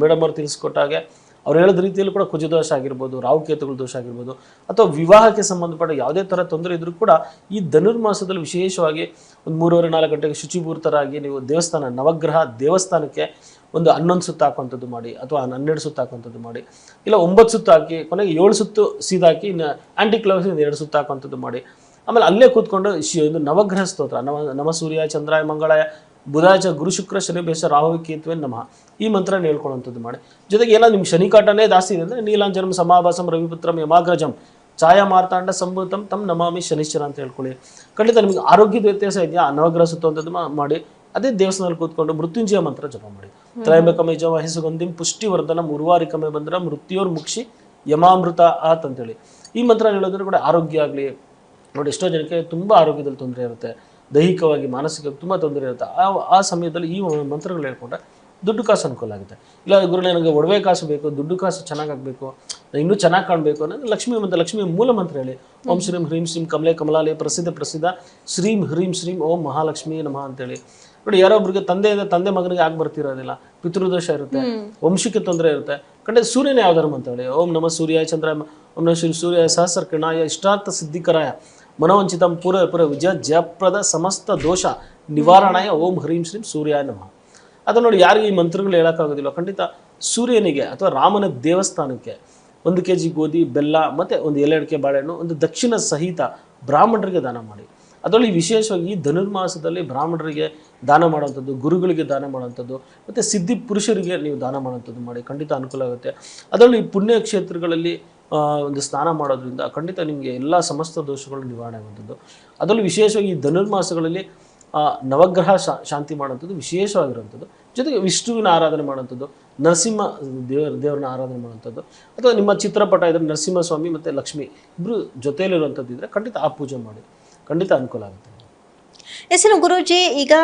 ಮೇಡಮ್ ಅವ್ರು ತಿಳಿಸ್ಕೊಟ್ಟಾಗೆ ಅವ್ರು ಹೇಳಿದ ರೀತಿಯಲ್ಲಿ ಕೂಡ ಕುಜ ದೋಷ ಆಗಿರ್ಬೋದು ರಾವುಕೇತುಗಳ ದೋಷ ಆಗಿರ್ಬೋದು, ಅಥವಾ ವಿವಾಹಕ್ಕೆ ಸಂಬಂಧಪಟ್ಟ ಯಾವುದೇ ಥರ ತೊಂದರೆ ಇದ್ದರೂ ಕೂಡ ಈ ಧನುರ್ಮಾಸದಲ್ಲಿ ವಿಶೇಷವಾಗಿ ಒಂದು ಮೂರುವರೆ, ನಾಲ್ಕು ಗಂಟೆಗೆ ಶುಚಿಭೂರ್ತರಾಗಿ ನೀವು ದೇವಸ್ಥಾನ, ನವಗ್ರಹ ದೇವಸ್ಥಾನಕ್ಕೆ ಒಂದು ಹನ್ನೊಂದು ಸುತ್ತು ಹಾಕುವಂಥದ್ದು ಮಾಡಿ, ಅಥವಾ ಹನ್ನೆರಡು ಸುತ್ತು ಹಾಕುವಂಥದ್ದು ಮಾಡಿ, ಇಲ್ಲ ಒಂಬತ್ತು ಸುತ್ತು ಹಾಕಿ ಕೊನೆಗೆ ಏಳು ಸುತ್ತು ಸೀದಾಕಿ ಇನ್ನು ಆ್ಯಂಟಿ ಎರಡು ಸುತ್ತು ಹಾಕುವಂಥದ್ದು ಮಾಡಿ ಆಮೇಲೆ ಅಲ್ಲೇ ಕೂತ್ಕೊಂಡು ಶಿ ಇದು ನವಗ್ರಹ ಸ್ತೋತ್ರ ನವ ನಮ ಸೂರ್ಯ ಚಂದ್ರಾಯ ಮಂಗಳಾಯ ಬುಧಾಚ ಗುರು ಶುಕ್ರ ಶನಿ ಬೇಸ ರಾಹು ಕೇತುವೆ ನಮಃ. ಈ ಮಂತ್ರ ಹೇಳ್ಕೊಳ್ಳುವಂಥದ್ದು ಮಾಡಿ. ಜೊತೆಗೆ ಎಲ್ಲ ನಿಮ್ಮ ಶನಿಕಾಟನೇ ಜಾಸ್ತಿ ಇದೆ ಅಂದರೆ ನೀಲಾಂಜನಂ ಸಮಾಭಾಸಂ ರವಿಪುತ್ರಂ ಯಮಾಗ್ರಜಂ ಛಾಯಾ ಮಾರ್ತಾಂಡ ಸಂಭೂತಂ ತಮ್ಮ ನಮಾಮಿ ಶನಿಶ್ಚರ ಅಂತ ಹೇಳ್ಕೊಳ್ಳಿ. ಖಂಡಿತ ನಿಮಗೆ ಆರೋಗ್ಯದ ವ್ಯತ್ಯಾಸ ಇದೆಯಾ? ನವಗ್ರಹ ಸುತ್ತುವಂಥದ್ದು ಮಾಡಿ. ಅದೇ ದೇವಸ್ಥಾನದಲ್ಲಿ ಕೂತ್ಕೊಂಡು ಮೃತ್ಯುಂಜಯ ಮಂತ್ರ ಜಪ ಮಾಡಿ. ತ್ರಯಂಬಕಮೈ ಹೆಸುಗಂಧಿಂ ಪುಷ್ಟಿವರ್ಧನ ಮುರುವಾರಿಕಮೆ ಬಂದ್ರ ಮೃತ್ಯೋರ್ ಮುಕ್ಷಿ ಯಮಾಮೃತ ಆತ್ ಅಂತೇಳಿ. ಈ ಮಂತ್ರ ಹೇಳೋದ್ರೆ ಕೂಡ ಆರೋಗ್ಯ ಆಗಲಿ ನೋಡಿ ಎಷ್ಟೋ ಜನಕ್ಕೆ ತುಂಬ ಆರೋಗ್ಯದಲ್ಲಿ ತೊಂದರೆ ಇರುತ್ತೆ ದೈಹಿಕವಾಗಿ ಮಾನಸಿಕವಾಗಿ ತುಂಬ ತೊಂದರೆ ಇರುತ್ತೆ. ಆ ಆ ಸಮಯದಲ್ಲಿ ಈ ಮಂತ್ರಗಳು ಹೇಳ್ಕೊಂಡ್ರೆ ದುಡ್ಡು ಕಾಸು ಅನುಕೂಲ ಆಗುತ್ತೆ. ಇಲ್ಲ ಗುರು ನನಗೆ ಒಡವೆ ಕಾಸು ಬೇಕು ದುಡ್ಡು ಕಾಸು ಚೆನ್ನಾಗಾಗಬೇಕು ಇನ್ನೂ ಚೆನ್ನಾಗಿ ಕಾಣಬೇಕು ಅನ್ನೋದು ಲಕ್ಷ್ಮೀ ಮಂತ್ರ ಲಕ್ಷ್ಮೀ ಮೂಲ ಮಂತ್ರ ಹೇಳಿ. ಓಂ ಶ್ರೀಂ ಹ್ರೀಂ ಶ್ರೀಂ ಕಮಲೆ ಕಮಲಾಲಯ ಪ್ರಸಿದ್ಧ ಪ್ರಸಿದ್ಧ ಶ್ರೀಂ ಹ್ರೀಂ ಶ್ರೀಂ ಓಂ ಮಹಾಲಕ್ಷ್ಮಿ ನಮಃ ಅಂತೇಳಿ. ನೋಡಿ ಯಾರೊಬ್ರಿಗೆ ತಂದೆಯಿಂದ ತಂದೆ ಮಗನಿಗೆ ಆಗಿ ಬರ್ತಿರೋದಿಲ್ಲ ಪಿತೃದೋಷ ಇರುತ್ತೆ ವಂಶಕ್ಕೆ ತೊಂದರೆ ಇರುತ್ತೆ ಕಡೆ ಸೂರ್ಯನ ಯಾವ್ದಾರು ಅಂತ ಹೇಳಿ. ಓಂ ನಮ ಸೂರ್ಯ ಚಂದ್ರ ಓಂ ನಮ ಶ್ರೀ ಸೂರ್ಯ ಸಹಸ್ರ ಕಿರಣಾಯ ಇಷ್ಟಾರ್ಥ ಸಿದ್ಧಿಕರಾಯ. ಮನೋವಂಚಿತಂ ಪೂರ ಪುರ ವಿಜಯ ಜಯಪ್ರದ ಸಮಸ್ತ ದೋಷ ನಿವಾರಣಾಯ ಓಂ ಹ್ರೀಂ ಶ್ರೀಂ ಸೂರ್ಯಾಯ ನಮಃ. ಅದು ನೋಡಿ ಯಾರಿಗೆ ಈ ಮಂತ್ರಗಳು ಹೇಳೋಕ್ಕಾಗೋದಿಲ್ಲ. ಖಂಡಿತ ಸೂರ್ಯನಿಗೆ ಅಥವಾ ರಾಮನ ದೇವಸ್ಥಾನಕ್ಕೆ ಒಂದು ಕೆ ಜಿ ಗೋಧಿ, ಬೆಲ್ಲ ಮತ್ತು ಒಂದು ಎಲೆಡಿಕೆ ಬಾಳೆಹಣ್ಣು, ಒಂದು ದಕ್ಷಿಣ ಸಹಿತ ಬ್ರಾಹ್ಮಣರಿಗೆ ದಾನ ಮಾಡಿ. ಅದರಲ್ಲಿ ವಿಶೇಷವಾಗಿ ಧನುರ್ಮಾಸದಲ್ಲಿ ಬ್ರಾಹ್ಮಣರಿಗೆ ದಾನ ಮಾಡುವಂಥದ್ದು, ಗುರುಗಳಿಗೆ ದಾನ ಮಾಡುವಂಥದ್ದು, ಮತ್ತು ಸಿದ್ಧಿ ಪುರುಷರಿಗೆ ನೀವು ದಾನ ಮಾಡುವಂಥದ್ದು ಮಾಡಿ ಖಂಡಿತ ಅನುಕೂಲ ಆಗುತ್ತೆ. ಅದರಲ್ಲಿ ಪುಣ್ಯ ಕ್ಷೇತ್ರಗಳಲ್ಲಿ ಒಂದು ಸ್ನಾನ ಮಾಡೋದ್ರಿಂದ ಖಂಡಿತ ನಿಮಗೆ ಎಲ್ಲ ಸಮಸ್ತ ದೋಷಗಳು ನಿವಾರಣೆ ಆಗುವಂಥದ್ದು. ಅದರಲ್ಲೂ ವಿಶೇಷವಾಗಿ ಈ ಧನುರ್ಮಾಸಗಳಲ್ಲಿ ನವಗ್ರಹ ಶಾಂತಿ ಮಾಡುವಂಥದ್ದು ವಿಶೇಷವಾಗಿರುವಂಥದ್ದು. ಜೊತೆಗೆ ವಿಷ್ಣುವಿನ ಆರಾಧನೆ ಮಾಡುವಂಥದ್ದು, ನರಸಿಂಹ ದೇವರ ದೇವರನ್ನ ಆರಾಧನೆ ಮಾಡುವಂಥದ್ದು, ಅಥವಾ ನಿಮ್ಮ ಚಿತ್ರಪಟ ಇದ್ರೆ ನರಸಿಂಹಸ್ವಾಮಿ ಮತ್ತು ಲಕ್ಷ್ಮಿ ಇಬ್ಬರು ಜೊತೆಯಲ್ಲಿರುವಂಥದ್ದು ಇದ್ದರೆ ಖಂಡಿತ ಆ ಪೂಜೆ ಮಾಡಿ. ಖಂಡಿತ ಅನುಕೂಲ ಆಗುತ್ತೆ. ಹೆಸರು ಗುರುಜಿ ಈಗ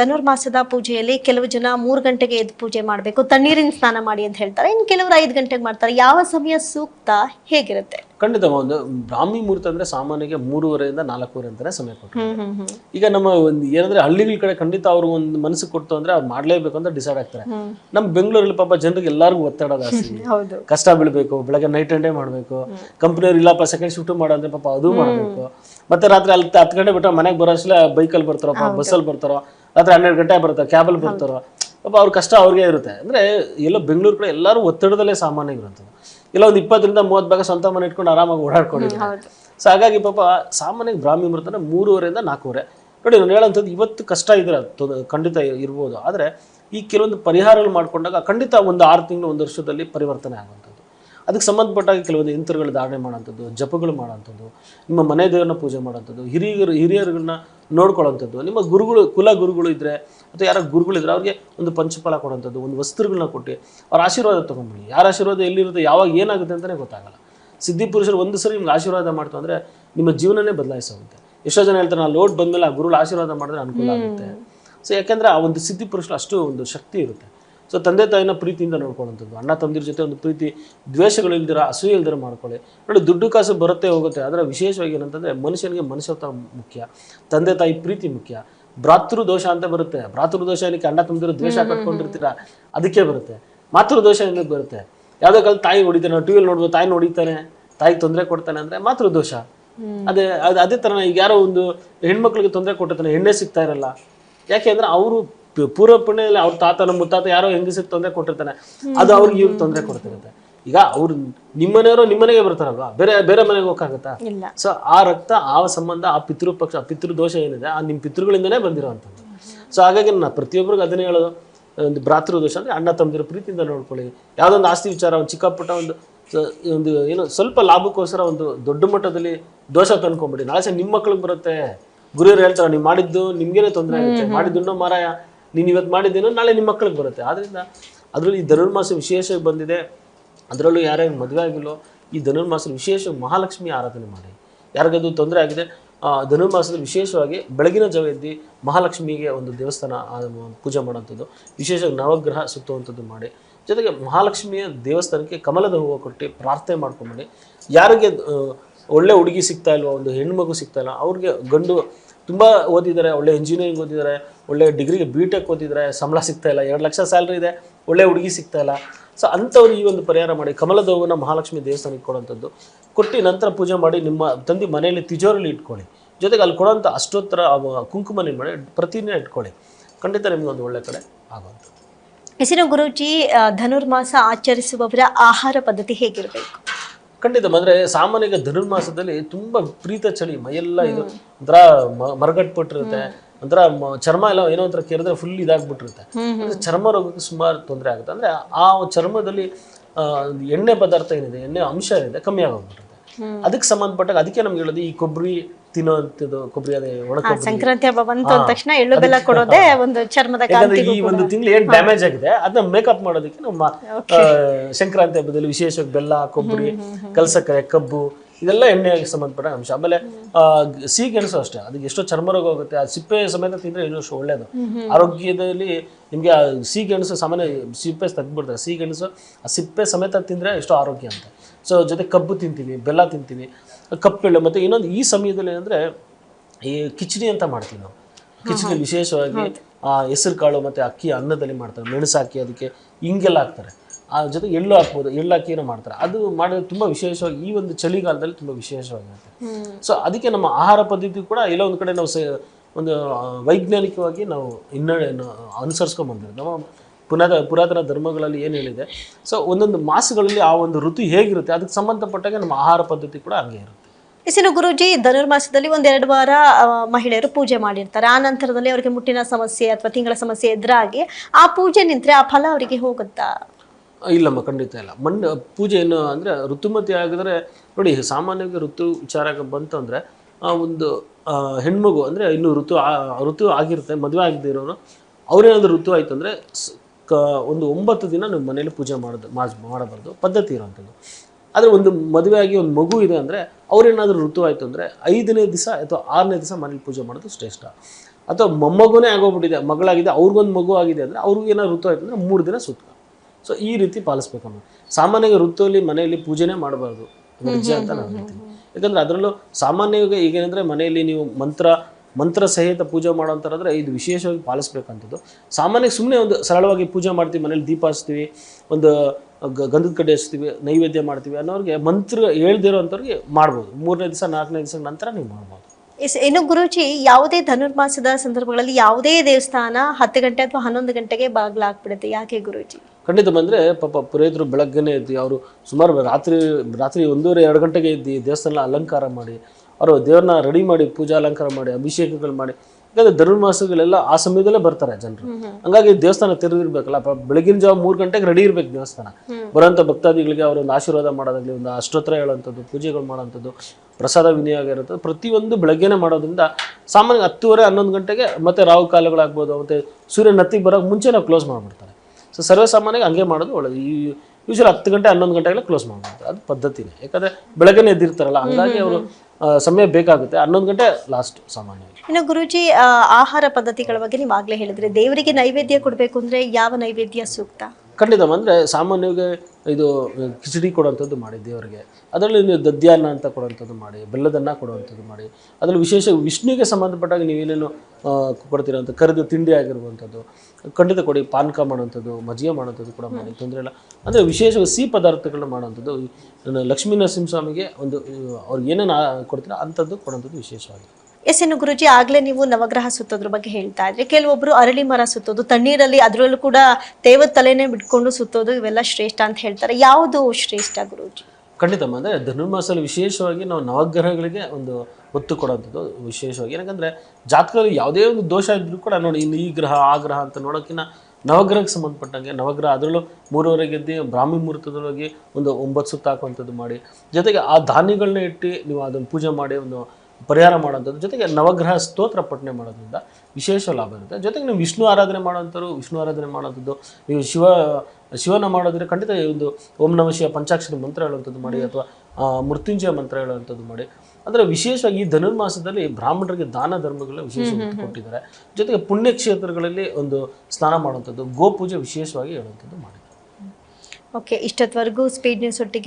ಧನುರ್ಮಾಸದ ಪೂಜೆಯಲ್ಲಿ ಕೆಲವು ಜನ ಮೂರು ಗಂಟೆಗೆ ಎದ್ದು ಪೂಜೆ ಮಾಡಬೇಕು. ತಣ್ಣೀರಿನ ಸ್ನಾನ ಮಾಡಿ ಅಂತ ಹೇಳ್ತಾರೆ. ಇನ್ನು ಕೆಲವರು ಐದು ಗಂಟೆಗೆ ಮಾಡ್ತಾರೆ. ಯಾವ ಸಮಯ ಸೂಕ್ತ? ಹೇಗಿರುತ್ತೆ? ಖಂಡಿತ ಒಂದು ಬ್ರಾಹ್ಮಿ ಮುಹೂರ್ತ ಅಂದ್ರೆ ಸಾಮಾನ್ಯಗೆ ಮೂರುವರೆಯಿಂದ ನಾಲ್ಕೂವರೆ ಅಂತಾನೆ ಸಮಯ ಕೊಟ್ಟು ಈಗ ನಮ್ಮ ಒಂದು ಏನಂದ್ರೆ ಹಳ್ಳಿಗಳ ಕಡೆ ಖಂಡಿತ ಅವ್ರು ಒಂದು ಮನಸ್ಸು ಕೊಡ್ತು ಅಂದ್ರೆ ಅವ್ರು ಮಾಡ್ಲೇಬೇಕು ಅಂತ ಡಿಸೈಡ್ ಆಗ್ತಾರೆ. ನಮ್ ಬೆಂಗಳೂರಲ್ಲಿ ಪಾಪ ಜನರಿಗೆ ಎಲ್ಲರಿಗೂ ಒತ್ತಡ [LAUGHS] ಜಾಸ್ತಿ. ಕಷ್ಟ ಬೀಳ್ಬೇಕು ಬೆಳಗ್ಗೆ ನೈಟ್ ಅಂಡೇ ಮಾಡ್ಬೇಕು. ಕಂಪ್ನಿಯವ್ರು ಇಲ್ಲಪ್ಪ ಸೆಕೆಂಡ್ ಶಿಫ್ಟ್ ಮಾಡೋ ಅಂದ್ರೆ ಪಾಪ ಅದು ಮಾಡಬೇಕು. ಮತ್ತೆ ರಾತ್ರಿ ಅಲ್ಲಿ ಹತ್ತು ಗಂಟೆ ಬಿಟ್ಟು ಮನೆಗೆ ಬರೋ ಅಷ್ಟೇ ಬೈಕಲ್ಲಿ ಬರ್ತಾರೋ ಬಸ್ಸಲ್ಲಿ ಬರ್ತಾರೋ ರಾತ್ರಿ ಹನ್ನೆರಡು ಗಂಟೆ ಬರ್ತಾರೆ ಕ್ಯಾಬಲ್ಲಿ ಬರ್ತಾರೋ ಪಾಪ ಅವ್ರ ಕಷ್ಟ ಅವ್ರಿಗೆ ಇರುತ್ತೆ. ಅಂದ್ರೆ ಎಲ್ಲೋ ಬೆಂಗಳೂರು ಕಡೆ ಎಲ್ಲರೂ ಒತ್ತಡದಲ್ಲೇ ಸಾಮಾನ್ಯ ಇರುತ್ತೆ ಇಲ್ಲ ಒಂದು ಇಪ್ಪತ್ತರಿಂದ ಮೂವತ್ತು ಭಾಗ ಸ್ವಂತ ಮನೆ ಇಟ್ಕೊಂಡು ಆರಾಮಾಗಿ ಓಡಾಡ್ಕೊಂಡಿದ್ದಾರೆ ಸೊ ಹಾಗಾಗಿ ಪಾಪ ಸಾಮಾನ್ಯ ಬ್ರಾಹ್ಮಿ ಬರ್ತಾರೆ ಮೂರುವರೆಯಿಂದ ನಾಲ್ಕೂವರೆ. ನೋಡಿ ನಾನು ಹೇಳೋಂಥದ್ದು ಇವತ್ತು ಕಷ್ಟ ಇದ್ರೆ ಖಂಡಿತ ಇರ್ಬೋದು. ಆದರೆ ಈ ಕೆಲವೊಂದು ಪರಿಹಾರಗಳು ಮಾಡಿಕೊಂಡಾಗ ಖಂಡಿತ ಒಂದು ಆರು ತಿಂಗಳು ಒಂದು ವರ್ಷದಲ್ಲಿ ಪರಿವರ್ತನೆ ಆಗುವಂಥದ್ದು. ಅದಕ್ಕೆ ಸಂಬಂಧಪಟ್ಟಾಗ ಕೆಲವೊಂದು ಯಂತ್ರಗಳು ಧಾರಣೆ ಮಾಡೋಂಥದ್ದು ಜಪಗಳು ಮಾಡೋಂಥದ್ದು ನಿಮ್ಮ ಮನೆ ದೇವರನ್ನ ಪೂಜೆ ಮಾಡೋಂಥದ್ದು ಹಿರಿಯರು ಹಿರಿಯರುಗಳನ್ನ ನೋಡ್ಕೊಳ್ಳೋಂಥದ್ದು ನಿಮ್ಮ ಗುರುಗಳು ಕುಲ ಗುರುಗಳು ಇದ್ದರೆ ಅಥವಾ ಯಾರೋ ಗುರುಗಳಿದ್ರೆ ಅವ್ರಿಗೆ ಒಂದು ಪಂಚಫಲ ಕೊಡೋಂಥದ್ದು ಒಂದು ವಸ್ತ್ರಗಳನ್ನ ಕೊಟ್ಟು ಅವ್ರ ಆಶೀರ್ವಾದ ತೊಗೊಂಡ್ಬಿಡಿ. ಯಾರ ಆಶೀರ್ವಾದ ಎಲ್ಲಿರುತ್ತೆ ಯಾವಾಗ ಏನಾಗುತ್ತೆ ಅಂತಲೇ ಗೊತ್ತಾಗಲ್ಲ. ಸಿದ್ಧಿ ಪುರುಷರು ಒಂದು ಸರಿ ನಿಮ್ಗೆ ಆಶೀರ್ವಾದ ಮಾಡ್ತು ಅಂದರೆ ನಿಮ್ಮ ಜೀವನನೇ ಬದಲಾಯಿಸೋಗುತ್ತೆ. ಎಷ್ಟೋ ಜನ ಹೇಳ್ತಾರೆ ನಾನು ಲೋಡ್ ಬಂದಮೇಲೆ ಆ ಗುರುಗಳು ಆಶೀರ್ವಾದ ಮಾಡಿದ್ರೆ ಅನುಕೂಲ ಆಗುತ್ತೆ. ಸೊ ಯಾಕೆಂದರೆ ಆ ಒಂದು ಸಿದ್ಧಿ ಪುರುಷರು ಅಷ್ಟು ಒಂದು ಶಕ್ತಿ ಇರುತ್ತೆ. ಸೊ ತಂದೆ ತಾಯಿನ ಪ್ರೀತಿಯಿಂದ ನೋಡ್ಕೊಳ್ಳೋಂಥದ್ದು ಅಣ್ಣ ತಂದಿರ ಜೊತೆ ಒಂದು ಪ್ರೀತಿ ದ್ವೇಷಗಳು ಇಲ್ದಿರ ಅಸೂಯೆ ಇಲ್ದಿರ ಮಾಡ್ಕೊಳ್ಳಿ. ನೋಡಿ ದುಡ್ಡು ಕಾಸು ಬರುತ್ತೆ ಹೋಗುತ್ತೆ. ಆದರೆ ವಿಶೇಷವಾಗಿ ಏನಂತಂದರೆ ಮನುಷ್ಯನಿಗೆ ಮನುಷ್ಯತ್ವ ಮುಖ್ಯ. ತಂದೆ ತಾಯಿ ಪ್ರೀತಿ ಮುಖ್ಯ. ಭ್ರಾತೃ ದೋಷ ಅಂತ ಬರುತ್ತೆ. ಭ್ರಾತೃ ದೋಷ ಏನಕ್ಕೆ ಅಣ್ಣ ತಂದಿರೋ ದ್ವೇಷ ಕಟ್ಕೊಂಡಿರ್ತೀರ? ಅದಕ್ಕೆ ಬರುತ್ತೆ. ಮಾತೃ ದೋಷ ಏನಕ್ಕೆ ಬರುತ್ತೆ? ಯಾವುದೋ ಕಾಲ ತಾಯಿ ಹೊಡಿತಾನೆ ಟಿ ವಿಲಿ ನೋಡ್ಬೋದು ತಾಯಿ ಹೊಡಿತಾನೆ ತಾಯಿಗೆ ತೊಂದರೆ ಕೊಡ್ತಾನೆ ಅಂದರೆ ಮಾತೃ ದೋಷ ಅದೇ ಅದು ಅದೇ ಥರ ಈಗ ಯಾರೋ ಒಂದು ಹೆಣ್ಮಕ್ಳಿಗೆ ತೊಂದರೆ ಕೊಟ್ಟಿರ್ತಾನೆ ಹೆಣ್ಣೆ ಸಿಗ್ತಾ ಇರಲ್ಲ. ಯಾಕೆ ಅಂದರೆ ಅವರು ಪೂರ್ವ ಪುಣ್ಯದಲ್ಲಿ ಅವ್ರ ತಾತನ ಮುತ್ತಾತ ಯಾರೋ ಹೆಂಗಸಿಗೆ ತೊಂದರೆ ಕೊಟ್ಟಿರ್ತಾನೆ. ಅದು ಅವ್ರಿಗೆ ಇವ್ರಿಗೆ ತೊಂದರೆ ಕೊಡ್ತಿರುತ್ತೆ. ಈಗ ಅವ್ರು ನಿಮ್ಮನೆಯವರು ನಿಮ್ಮನೆಗೆ ಬರ್ತಾರಲ್ವಾ? ಬೇರೆ ಬೇರೆ ಮನೆಗೆ ಹೋಗಕ್ಕಾಗತ್ತಾ? ಸೊ ಆ ರಕ್ತ ಆ ಸಂಬಂಧ ಆ ಪಿತೃ ಪಕ್ಷ ಆ ಪಿತೃ ದೋಷ ಏನಿದೆ ಆ ನಿಮ್ಮ ಪಿತೃಗಳಿಂದನೇ ಬಂದಿರೋವಂಥದ್ದು. ಸೊ ಹಾಗಾಗಿ ನಾನು ಪ್ರತಿಯೊಬ್ಬರಿಗೂ ಅದನ್ನೇ ಹೇಳೋದು. ಒಂದು ಭ್ರಾತೃ ದೋಷ ಅಂದರೆ ಅಣ್ಣ ತಮ್ಮದಿರ ಪ್ರೀತಿಯಿಂದ ನೋಡ್ಕೊಳ್ಳಿ. ಯಾವುದೊಂದು ಆಸ್ತಿ ವಿಚಾರ ಒಂದು ಚಿಕ್ಕ ಪುಟ್ಟ ಒಂದು ಒಂದು ಏನು ಸ್ವಲ್ಪ ಲಾಭಕ್ಕೋಸ್ಕರ ಒಂದು ದೊಡ್ಡ ಮಟ್ಟದಲ್ಲಿ ದೋಷ ತಂದ್ಕೊಂಬಿಡಿ. ನಾಳೆ ನಿಮ್ಮ ಮಕ್ಕಳಿಗೆ ಬರುತ್ತೆ. ಗುರುವರು ಹೇಳ್ತಾರೆ ನೀವು ಮಾಡಿದ್ದು ನಿಮ್ಗೇನೆ ತೊಂದರೆ ಆಗುತ್ತೆ. ಮಾಡಿದ್ದು ಮಾರಾಯ. ನೀನು ಇವತ್ತು ಮಾಡಿದ್ದೇನೋ ನಾಳೆ ನಿಮ್ಮ ಮಕ್ಕಳಿಗೆ ಬರುತ್ತೆ. ಆದ್ದರಿಂದ ಅದರಲ್ಲಿ ಈ ಧನುರ್ಮಾಸ ವಿಶೇಷ ಬಂದಿದೆ. ಅದರಲ್ಲೂ ಯಾರ್ಯಾರು ಮದುವೆ ಆಗಿಲ್ಲೋ ಈ ಧನುರ್ಮಾಸದ ವಿಶೇಷ ಮಹಾಲಕ್ಷ್ಮಿ ಆರಾಧನೆ ಮಾಡಿ. ಯಾರಿಗದು ತೊಂದರೆ ಆಗಿದೆ ಧನುರ್ಮಾಸದಲ್ಲಿ ವಿಶೇಷವಾಗಿ ಬೆಳಗಿನ ಜಾವ ಎದ್ದು ಮಹಾಲಕ್ಷ್ಮಿಗೆ ಒಂದು ದೇವಸ್ಥಾನ ಪೂಜೆ ಮಾಡೋಂಥದ್ದು ವಿಶೇಷವಾಗಿ ನವಗ್ರಹ ಸುತ್ತುವಂಥದ್ದು ಮಾಡಿ. ಜೊತೆಗೆ ಮಹಾಲಕ್ಷ್ಮಿಯ ದೇವಸ್ಥಾನಕ್ಕೆ ಕಮಲದ ಹೂವು ಕೊಟ್ಟು ಪ್ರಾರ್ಥನೆ ಮಾಡ್ಕೊಂಬಿಡಿ ಯಾರಿಗೆ ಒಳ್ಳೆ ಹುಡುಗಿ ಸಿಗ್ತಾ ಇಲ್ವೋ, ಒಂದು ಹೆಣ್ಮಗು ಸಿಗ್ತಾ ಇಲ್ಲ, ಅವ್ರಿಗೆ ಗಂಡು ತುಂಬ ಓದಿದ್ದಾರೆ, ಒಳ್ಳೆ ಇಂಜಿನಿಯರಿಂಗ್ ಓದಿದ್ದಾರೆ ಒಳ್ಳೆ ಡಿಗ್ರಿಗೆ ಬಿ ಟೆಕ್ ಓದಿದ್ರೆ ಸಂಬಳ ಸಿಗ್ತಾ ಇಲ್ಲ ಎರಡು ಲಕ್ಷ ಸ್ಯಾಲ್ರಿ ಇದೆ ಒಳ್ಳೆ ಹುಡುಗಿ ಸಿಗ್ತಾ ಇಲ್ಲ. ಸೊ ಅಂಥವ್ರು ಈ ಒಂದು ಪರಿಹಾರ ಮಾಡಿ ಕಮಲದ ಹೂವನ್ನ ಮಹಾಲಕ್ಷ್ಮಿ ದೇವಸ್ಥಾನಕ್ಕೆ ಕೊಡುವಂಥದ್ದು ಕೊಟ್ಟು ನಂತರ ಪೂಜೆ ಮಾಡಿ ನಿಮ್ಮ ತಂದೆ ಮನೆಯಲ್ಲಿ ತಿಜೋರಲ್ಲಿ ಇಟ್ಕೊಳ್ಳಿ. ಜೊತೆಗೆ ಅಲ್ಲಿ ಕೊಡೋಂಥ ಅಷ್ಟೋತ್ತರ ಕುಂಕುಮನ ಕುಂಕುಮ ಮಾಡಿ ಪ್ರತಿದಿನ ಇಟ್ಕೊಳ್ಳಿ. ಖಂಡಿತ ನಿಮಗೆ ಒಂದು ಒಳ್ಳೆ ಕಡೆ ಆಗುವಂಥದ್ದು ಹೆಸರು ಗುರುಜಿ ಧನುರ್ಮಾಸ ಆಚರಿಸುವವರ ಆಹಾರ ಪದ್ಧತಿ ಹೇಗಿರಬೇಕು? ಖಂಡಿತ ಅಂದರೆ ಸಾಮಾನ್ಯ ಧನುರ್ಮಾಸದಲ್ಲಿ ತುಂಬಾ ವಿಪರೀತ ಚಳಿ ಮೈಯೆಲ್ಲ ಇದು ಒಂಥರ ಮರಗಟ್ಬಿಟ್ಟಿರುತ್ತೆ. ಒಂಥರ ಚರ್ಮ ಎಲ್ಲ ಏನೋ ಒಂಥರ ಕೆರೆದ್ರೆ ಫುಲ್ ಇದಾಗ್ಬಿಟ್ಟಿರುತ್ತೆ. ಚರ್ಮ ರೋಗಕ್ಕೆ ಸುಮಾರು ತೊಂದರೆ ಆಗುತ್ತೆ. ಅಂದ್ರೆ ಆ ಚರ್ಮದಲ್ಲಿ ಎಣ್ಣೆ ಪದಾರ್ಥ ಏನಿದೆ ಎಣ್ಣೆ ಅಂಶ ಏನಿದೆ ಕಮ್ಮಿ ಆಗೋಗ್ಬಿಟ್ಟಿರುತ್ತೆ. ಅದಕ್ಕೆ ಸಂಬಂಧಪಟ್ಟಾಗ ಅದಕ್ಕೆ ನಮ್ಗೆ ಹೇಳೋದು ಈ ಕೊಬ್ಬರಿ ತಿನ್ನೋಂಥದ್ದು ಕೊಬ್ಬರಿ ಅದೇ ಒಣ ಸಂಕ್ರಾಂತಿ ಹಬ್ಬ ಬಂತು ಅಂದ ತಕ್ಷಣ ಎಳ್ಳು ಬೆಲ್ಲ ಕೊಡೋದೇ ಒಂದು ಚರ್ಮದ ಈ ಒಂದು ತಿಂಗಳು ಏನ್ ಡ್ಯಾಮೇಜ್ ಆಗಿದೆ ಅದನ್ನ ಮೇಕಪ್ ಮಾಡೋದಕ್ಕೆ ನಮ್ಮ ಸಂಕ್ರಾಂತಿ ಹಬ್ಬದಲ್ಲಿ ವಿಶೇಷವಾಗಿ ಬೆಲ್ಲ ಕೊಬ್ಬರಿ ಕಲ್ಸಕ್ಕರೆ ಕಬ್ಬು ಇದೆಲ್ಲ ಎಣ್ಣೆಗೆ ಸಂಬಂಧಪಟ್ಟ ಅಂಶ. ಆಮೇಲೆ ಸಿಹಿ ಗೆಣಸು ಅಷ್ಟೇ. ಅದಕ್ಕೆ ಎಷ್ಟೋ ಚರ್ಮ ರೋಗ ಹೋಗುತ್ತೆ. ಆ ಸಿಪ್ಪೆ ಸಮೇತ ತಿಂದ್ರೆ ಇನ್ನೂ ಅಷ್ಟು ಒಳ್ಳೇದು. ಆರೋಗ್ಯದಲ್ಲಿ ನಿಮ್ಗೆ ಆ ಸಿಹಿ ಗೆಣಸು ಸಾಮಾನ್ಯ ಸಿಪ್ಪೆ ತೆಗೆದ್ಬಿಡ್ತಾರೆ. ಸಿಹಿ ಗೆಣಸು ಆ ಸಿಪ್ಪೆ ಸಮೇತ ತಿಂದ್ರೆ ಎಷ್ಟೋ ಆರೋಗ್ಯ ಅಂತ. ಸೊ ಜೊತೆ ಕಬ್ಬು ತಿಂತೀವಿ ಬೆಲ್ಲ ತಿಂತೀವಿ ಕಪ್ಪೆಳ್ಳು ಮತ್ತೆ ಇನ್ನೊಂದು ಈ ಸಮಯದಲ್ಲಿ ಏನಂದ್ರೆ ಈ ಕಿಚಡಿ ಅಂತ ಮಾಡ್ತೀವಿ ನಾವು. ಕಿಚಡಿ ವಿಶೇಷವಾಗಿ ಆ ಹೆಸರು ಕಾಳು ಮತ್ತೆ ಅಕ್ಕಿ ಅನ್ನದಲ್ಲಿ ಮಾಡ್ತಾರೆ. ಮೆಣಸು ಹಾಕಿ ಅದಕ್ಕೆ ಹಿಂಗೆಲ್ಲ ಹಾಕ್ತಾರೆ. ಆ ಜೊತೆ ಎಳ್ಳು ಹಾಕ್ಬೋದು, ಎಳ್ಳು ಹಾಕಿನೂ ಮಾಡ್ತಾರೆ. ಅದು ಮಾಡೋದು ತುಂಬ ವಿಶೇಷವಾಗಿ ಈ ಒಂದು ಚಳಿಗಾಲದಲ್ಲಿ ತುಂಬ ವಿಶೇಷವಾಗಿರುತ್ತೆ. ಸೊ ಅದಕ್ಕೆ ನಮ್ಮ ಆಹಾರ ಪದ್ಧತಿ ಕೂಡ ಎಲ್ಲ ಒಂದು ಕಡೆ ನಾವು ಒಂದು ವೈಜ್ಞಾನಿಕವಾಗಿ ನಾವು ಹಿನ್ನಡೆ ಅನುಸರಿಸ್ಕೊಂಡ್ ನಮ್ಮ ಪುನಾದ ಪುರಾತನ ಧರ್ಮಗಳಲ್ಲಿ ಏನು ಹೇಳಿದೆ ಸೊ ಒಂದೊಂದು ಮಾಸಗಳಲ್ಲಿ ಆ ಒಂದು ಋತು ಹೇಗಿರುತ್ತೆ, ಅದಕ್ಕೆ ಸಂಬಂಧಪಟ್ಟಾಗ ನಮ್ಮ ಆಹಾರ ಪದ್ಧತಿ ಕೂಡ ಹಂಗೆ ಇರುತ್ತೆ. ಇಸಿನ ಗುರುಜಿ, ಧನುರ್ಮಾಸದಲ್ಲಿ ಒಂದೆರಡು ವಾರ ಮಹಿಳೆಯರು ಪೂಜೆ ಮಾಡಿರ್ತಾರೆ. ಆ ನಂತರದಲ್ಲಿ ಅವರಿಗೆ ಮುಟ್ಟಿನ ಸಮಸ್ಯೆ ಅಥವಾ ತಿಂಗಳ ಸಮಸ್ಯೆ ಎದುರಾಗಿ ಆ ಪೂಜೆ ನಿಂತರೆ ಆ ಫಲ ಅವರಿಗೆ ಹೋಗುತ್ತಾ? ಇಲ್ಲಮ್ಮ ಖಂಡಿತ ಇಲ್ಲ. ಮಣ್ಣು ಪೂಜೆ ಏನು ಅಂದರೆ ಋತುಮತಿ ಆಗಿದ್ರೆ ನೋಡಿ ಸಾಮಾನ್ಯವಾಗಿ ಋತು ವಿಚಾರಕ್ಕೆ ಬಂತು ಅಂದರೆ ಒಂದು ಆ, ಹೆಣ್ಮಗು ಅಂದರೆ ಇನ್ನು ಋತು ಋತು ಆಗಿರುತ್ತೆ ಮದುವೆ ಆಗದೆ ಇರೋನು ಅವ್ರೇನಾದ್ರು ಋತು ಆಯಿತು ಅಂದರೆ ಕ ಒಂದು ಒಂಬತ್ತು ದಿನ ನೀವು ಮನೇಲಿ ಪೂಜೆ ಮಾಡೋದು ಮಾಜ್ ಮಾಡಬಾರ್ದು ಪದ್ಧತಿ ಇರೋವಂಥದ್ದು ಆದರೆ ಒಂದು ಮದುವೆ ಆಗಿ ಒಂದು ಮಗು ಇದೆ ಅಂದರೆ ಅವ್ರೇನಾದರೂ ಋತು ಆಯಿತು ಅಂದರೆ ಐದನೇ ದಿವಸ ಅಥವಾ ಆರನೇ ದಿವಸ ಮನೇಲಿ ಪೂಜೆ ಮಾಡೋದು ಶ್ರೇಷ್ಠ. ಅಥವಾ ಮೊಮ್ಮಗುನೇ ಆಗೋಗ್ಬಿಟ್ಟಿದೆ ಮಗಳಾಗಿದೆ ಅವ್ರಿಗೊಂದು ಮಗು ಆಗಿದೆ ಅಂದರೆ ಅವ್ರಿಗೂ ಏನಾದ್ರು ಋತು ಆಯಿತು ಅಂದರೆ ಮೂರು ದಿನ ಸುತ್ತ ಸೊ ಈ ರೀತಿ ಪಾಲಿಸ್ಬೇಕಮ್ಮ ಸಾಮಾನ್ಯವಾಗಿ ಋತುವಲ್ಲಿ ಮನೆಯಲ್ಲಿ ಪೂಜೆನೇ ಮಾಡಬಾರ್ದು. ನಿಜ ಅಂತ ನಾನು ಹೇಳ್ತೀನಿ. ಯಾಕಂದ್ರೆ ಅದರಲ್ಲೂ ಸಾಮಾನ್ಯವಾಗಿ ಈಗೇನಂದ್ರೆ ಮನೆಯಲ್ಲಿ ನೀವು ಮಂತ್ರ ಮಂತ್ರ ಸಹಿತ ಪೂಜೆ ಮಾಡೋಂಥರಾದ್ರೆ ಇದು ವಿಶೇಷವಾಗಿ ಪಾಲಿಸ್ಬೇಕಂಥದ್ದು. ಸಾಮಾನ್ಯ ಸುಮ್ಮನೆ ಒಂದು ಸರಳವಾಗಿ ಪೂಜೆ ಮಾಡ್ತೀವಿ ಮನೇಲಿ ದೀಪ ಹಚ್ತೀವಿ ಒಂದು ಗಂಧದ ಕಡ್ಡಿ ಹಚ್ತೀವಿ ನೈವೇದ್ಯ ಮಾಡ್ತೀವಿ ಅನ್ನೋರಿಗೆ ಮಂತ್ರ ಹೇಳ್ದಿರೋ ಅಂಥವ್ರಿಗೆ ಮಾಡ್ಬೋದು. ಮೂರನೇ ದಿವಸ ನಾಲ್ಕನೇ ದಿವಸ ನಂತರ ನೀವು ಮಾಡ್ಬೋದು. ಎಸ್- ಇನ್ನು ಗುರುಜಿ ಯಾವುದೇ ಧನುರ್ಮಾಸದ ಸಂದರ್ಭಗಳಲ್ಲಿ ಯಾವುದೇ ದೇವಸ್ಥಾನ ಹತ್ತು ಗಂಟೆ ಅಥವಾ ಹನ್ನೊಂದು ಗಂಟೆಗೆ ಬಾಗ್ಲಾಗ್ಬಿಡುತ್ತೆ. ಯಾಕೆ ಗುರುಜಿ? ಖಂಡಿತ ಬಂದರೆ ಪಾಪ ಪುರೋಹಿತರು ಬೆಳಗ್ಗೆನೇ ಎದ್ದು ಅವರು ಸುಮಾರು ರಾತ್ರಿ ರಾತ್ರಿ ಒಂದೂವರೆ ಎರಡು ಗಂಟೆಗೆ ಇದ್ದು ದೇವಸ್ಥಾನ ಅಲಂಕಾರ ಮಾಡಿ ಅವರು ದೇವ್ರನ್ನ ರೆಡಿ ಮಾಡಿ ಪೂಜಾ ಅಲಂಕಾರ ಮಾಡಿ ಅಭಿಷೇಕಗಳು ಮಾಡಿ ಯಾಕಂದ್ರೆ ಧನುರ್ಮಾಸಗಳೆಲ್ಲ ಆ ಸಮಯದಲ್ಲೇ ಬರ್ತಾರೆ ಜನರು. ಹಂಗಾಗಿ ದೇವಸ್ಥಾನ ತೆರೆದಿರ್ಬೇಕಲ್ಲ ಬೆಳಗಿನ ಜಾವ ಮೂರು ಗಂಟೆಗೆ ರೆಡಿ ಇರಬೇಕು ದೇವಸ್ಥಾನ. ಬರೋಂಥ ಭಕ್ತಾದಿಗಳಿಗೆ ಅವರೊಂದು ಆಶೀರ್ವಾದ ಮಾಡೋದಾಗಲಿ ಒಂದು ಅಷ್ಟೋತ್ರ ಹೇಳೋಂಥದ್ದು ಪೂಜೆಗಳು ಮಾಡೋಂಥದ್ದು ಪ್ರಸಾದ ವಿನಿಯೋಗ ಇರುತ್ತೆ ಪ್ರತಿಯೊಂದು ಬೆಳಗ್ಗೆನೇ ಮಾಡೋದ್ರಿಂದ ಸಾಮಾನ್ಯ ಹತ್ತುವರೆ ಹನ್ನೊಂದು ಗಂಟೆಗೆ ಮತ್ತೆ ರಾಹು ಕಾಲಗಳಾಗ್ಬೋದು ಮತ್ತೆ ಸೂರ್ಯನ ನತ್ತಿಗೆ ಬರೋಕ್ಕೆ ಮುಂಚೆ ನಾವು ಕ್ಲೋಸ್ ಮಾಡಿಬಿಡ್ತಾರೆ. ಸೊ ಸರ್ವೇಸಾಮಾನ್ಯವಾಗಿ ಹಂಗೆ ಮಾಡೋದು ಒಳ್ಳೆಯದು ಈ ಯೂಶಲಿ ಹತ್ತು ಗಂಟೆ ಹನ್ನೊಂದು ಗಂಟೆಗೆಲ್ಲ ಕ್ಲೋಸ್ ಮಾಡ್ಬೋದು ಅದು ಪದ್ಧತಿನೇ. ಯಾಕಂದ್ರೆ ಬೆಳಗ್ಗೆ ಎದ್ದಿರ್ತಾರಲ್ಲ ಹಂಗಾಗಿ ಅವರು ಸಮಯ ಬೇಕಾಗುತ್ತೆ. ಹನ್ನೊಂದು ಗಂಟೆ ಲಾಸ್ಟ್ ಸಾಮಾನ್ಯವಾಗಿ. ಇನ್ನು ಗುರುಜಿ ಆಹಾರ ಪದ್ಧತಿಗಳ ಬಗ್ಗೆ ನೀವು ಆಗಲೇ ಹೇಳಿದ್ರೆ. ದೇವರಿಗೆ ನೈವೇದ್ಯ ಕೊಡಬೇಕು ಅಂದ್ರೆ ಯಾವ ನೈವೇದ್ಯ ಸೂಕ್ತ? ಖಂಡಿತ ಅಂದರೆ ಸಾಮಾನ್ಯವಾಗಿ ಇದು ಕಿಚಡಿ ಕೊಡುವಂಥದ್ದು ಮಾಡಿ ದೇವರಿಗೆ. ಅದರಲ್ಲಿ ನೀವು ದದ್ಯಾನ್ನ ಅಂತ ಕೊಡುವಂಥದ್ದು ಮಾಡಿ ಬೆಲ್ಲದನ್ನ ಕೊಡುವಂಥದ್ದು ಮಾಡಿ. ಅದರಲ್ಲಿ ವಿಶೇಷ ವಿಷ್ಣುವಿಗೆ ಸಂಬಂಧಪಟ್ಟಾಗ ನೀವೇನೇನು ಕೊಡ್ತೀರ ಅಂತ ಕರೆದು ತಿಂಡಿ ಆಗಿರುವಂಥದ್ದು. ಖಂಡಿತ ಕೊಡಿ ಪಾನಕ ಮಾಡುವಂಥದ್ದು ಮಜ್ಜಿಗೆ ಮಾಡುವಂಥದ್ದು ಕೂಡ ಮಾಡಿ ತೊಂದರೆ ಇಲ್ಲ. ಅಂದರೆ ವಿಶೇಷವಾಗಿ ಸಿಹಿ ಪದಾರ್ಥಗಳನ್ನ ನನ್ನ ಲಕ್ಷ್ಮೀ ನರಸಿಂಹಸ್ವಾಮಿಗೆ ಒಂದು ಅವ್ರಿಗೆ ಏನೇನು ಕೊಡ್ತೀರ ಅಂಥದ್ದು ಕೊಡುವಂಥದ್ದು ವಿಶೇಷವಾಗಿ. ಎಸ್ ಏನು ಗುರುಜಿ ಆಗಲೇ ನೀವು ನವಗ್ರಹ ಸುತ್ತೋದ್ರ ಬಗ್ಗೆ ಹೇಳ್ತಾ ಇದ್ರೆ. ಕೆಲವೊಬ್ರು ಅರಳಿ ಮರ ಸುತ್ತೋದು ತಣ್ಣೀರಲ್ಲಿ ಅದರಲ್ಲೂ ಕೂಡ ದೇವದ ತಲೆನೇ ಬಿಟ್ಕೊಂಡು ಸುತ್ತೋದು ಇವೆಲ್ಲ ಶ್ರೇಷ್ಠ ಅಂತ ಹೇಳ್ತಾರೆ. ಯಾವುದು ಶ್ರೇಷ್ಠ ಗುರುಜಿ? ಖಂಡಿತ ಅಂದರೆ ಧನುರ್ಮಾಸದಲ್ಲಿ ವಿಶೇಷವಾಗಿ ನಾವು ನವಗ್ರಹಗಳಿಗೆ ಒಂದು ಒತ್ತು ಕೊಡೋಂಥದ್ದು ವಿಶೇಷವಾಗಿ. ಯಾಕಂದರೆ ಜಾತಕದಲ್ಲಿ ಯಾವುದೇ ಒಂದು ದೋಷ ಇದ್ದರೂ ಕೂಡ ನೋಡಿ, ಇನ್ನು ಈ ಗ್ರಹ, ಆ ಗ್ರಹ ಅಂತ ನೋಡೋಕ್ಕಿಂತ ನವಗ್ರಹಕ್ಕೆ ಸಂಬಂಧಪಟ್ಟಂಗೆ, ನವಗ್ರಹ ಅದರಲ್ಲೂ ಮೂರುವರೆಗೆ ಎದ್ದು ಬ್ರಾಹ್ಮಿ ಮುಹೂರ್ತದೊಳಗೆ ಒಂದು ಒಂಬತ್ತು ಸುತ್ತ ಹಾಕುವಂಥದ್ದು ಮಾಡಿ. ಜೊತೆಗೆ ಆ ಧಾನ್ಯಗಳನ್ನ ಇಟ್ಟು ನೀವು ಅದನ್ನು ಪೂಜೆ ಮಾಡಿ, ಒಂದು ಪರಿಹಾರ ಮಾಡೋಂಥದ್ದು ಜೊತೆಗೆ ನವಗ್ರಹ ಸ್ತೋತ್ರ ಪಠನೆ ಮಾಡೋದ್ರಿಂದ ವಿಶೇಷ ಲಾಭ ಇರುತ್ತೆ. ಜೊತೆಗೆ ನೀವು ವಿಷ್ಣು ಆರಾಧನೆ ಮಾಡೋಂಥವ್ರು ವಿಷ್ಣು ಆರಾಧನೆ ಮಾಡೋಂಥದ್ದು ನೀವು ಶಿವ, ಶಿವನ ಮಾಡೋದ್ರೆ ಖಂಡಿತ ಒಂದು ಓಂ ನಮ ಪಂಚಾಕ್ಷರಿ ಮಂತ್ರ ಹೇಳುವಂಥದ್ದು ಮಾಡಿ, ಅಥವಾ ಮೃತ್ಯುಂಜಯ ಮಂತ್ರ ಹೇಳುವಂಥದ್ದು ಮಾಡಿ. ಅಂದರೆ ವಿಶೇಷವಾಗಿ ಈ ಧನುರ್ಮಾಸದಲ್ಲಿ ಬ್ರಾಹ್ಮಣರಿಗೆ ದಾನ ಧರ್ಮಗಳ ವಿಶೇಷ ಕೊಟ್ಟಿದ್ದಾರೆ. ಜೊತೆಗೆ ಪುಣ್ಯಕ್ಷೇತ್ರಗಳಲ್ಲಿ ಒಂದು ಸ್ನಾನ ಮಾಡುವಂಥದ್ದು ಗೋಪೂಜೆ ವಿಶೇಷವಾಗಿ ಹೇಳುವಂಥದ್ದು ಮಾಡಿದ್ದಾರೆ. ಓಕೆ ಇಷ್ಟೊತ್ತವರೆಗೂ ಸ್ಪೀಡ್ ನ್ಯೂಸ್ ಒಟ್ಟಿಗೆ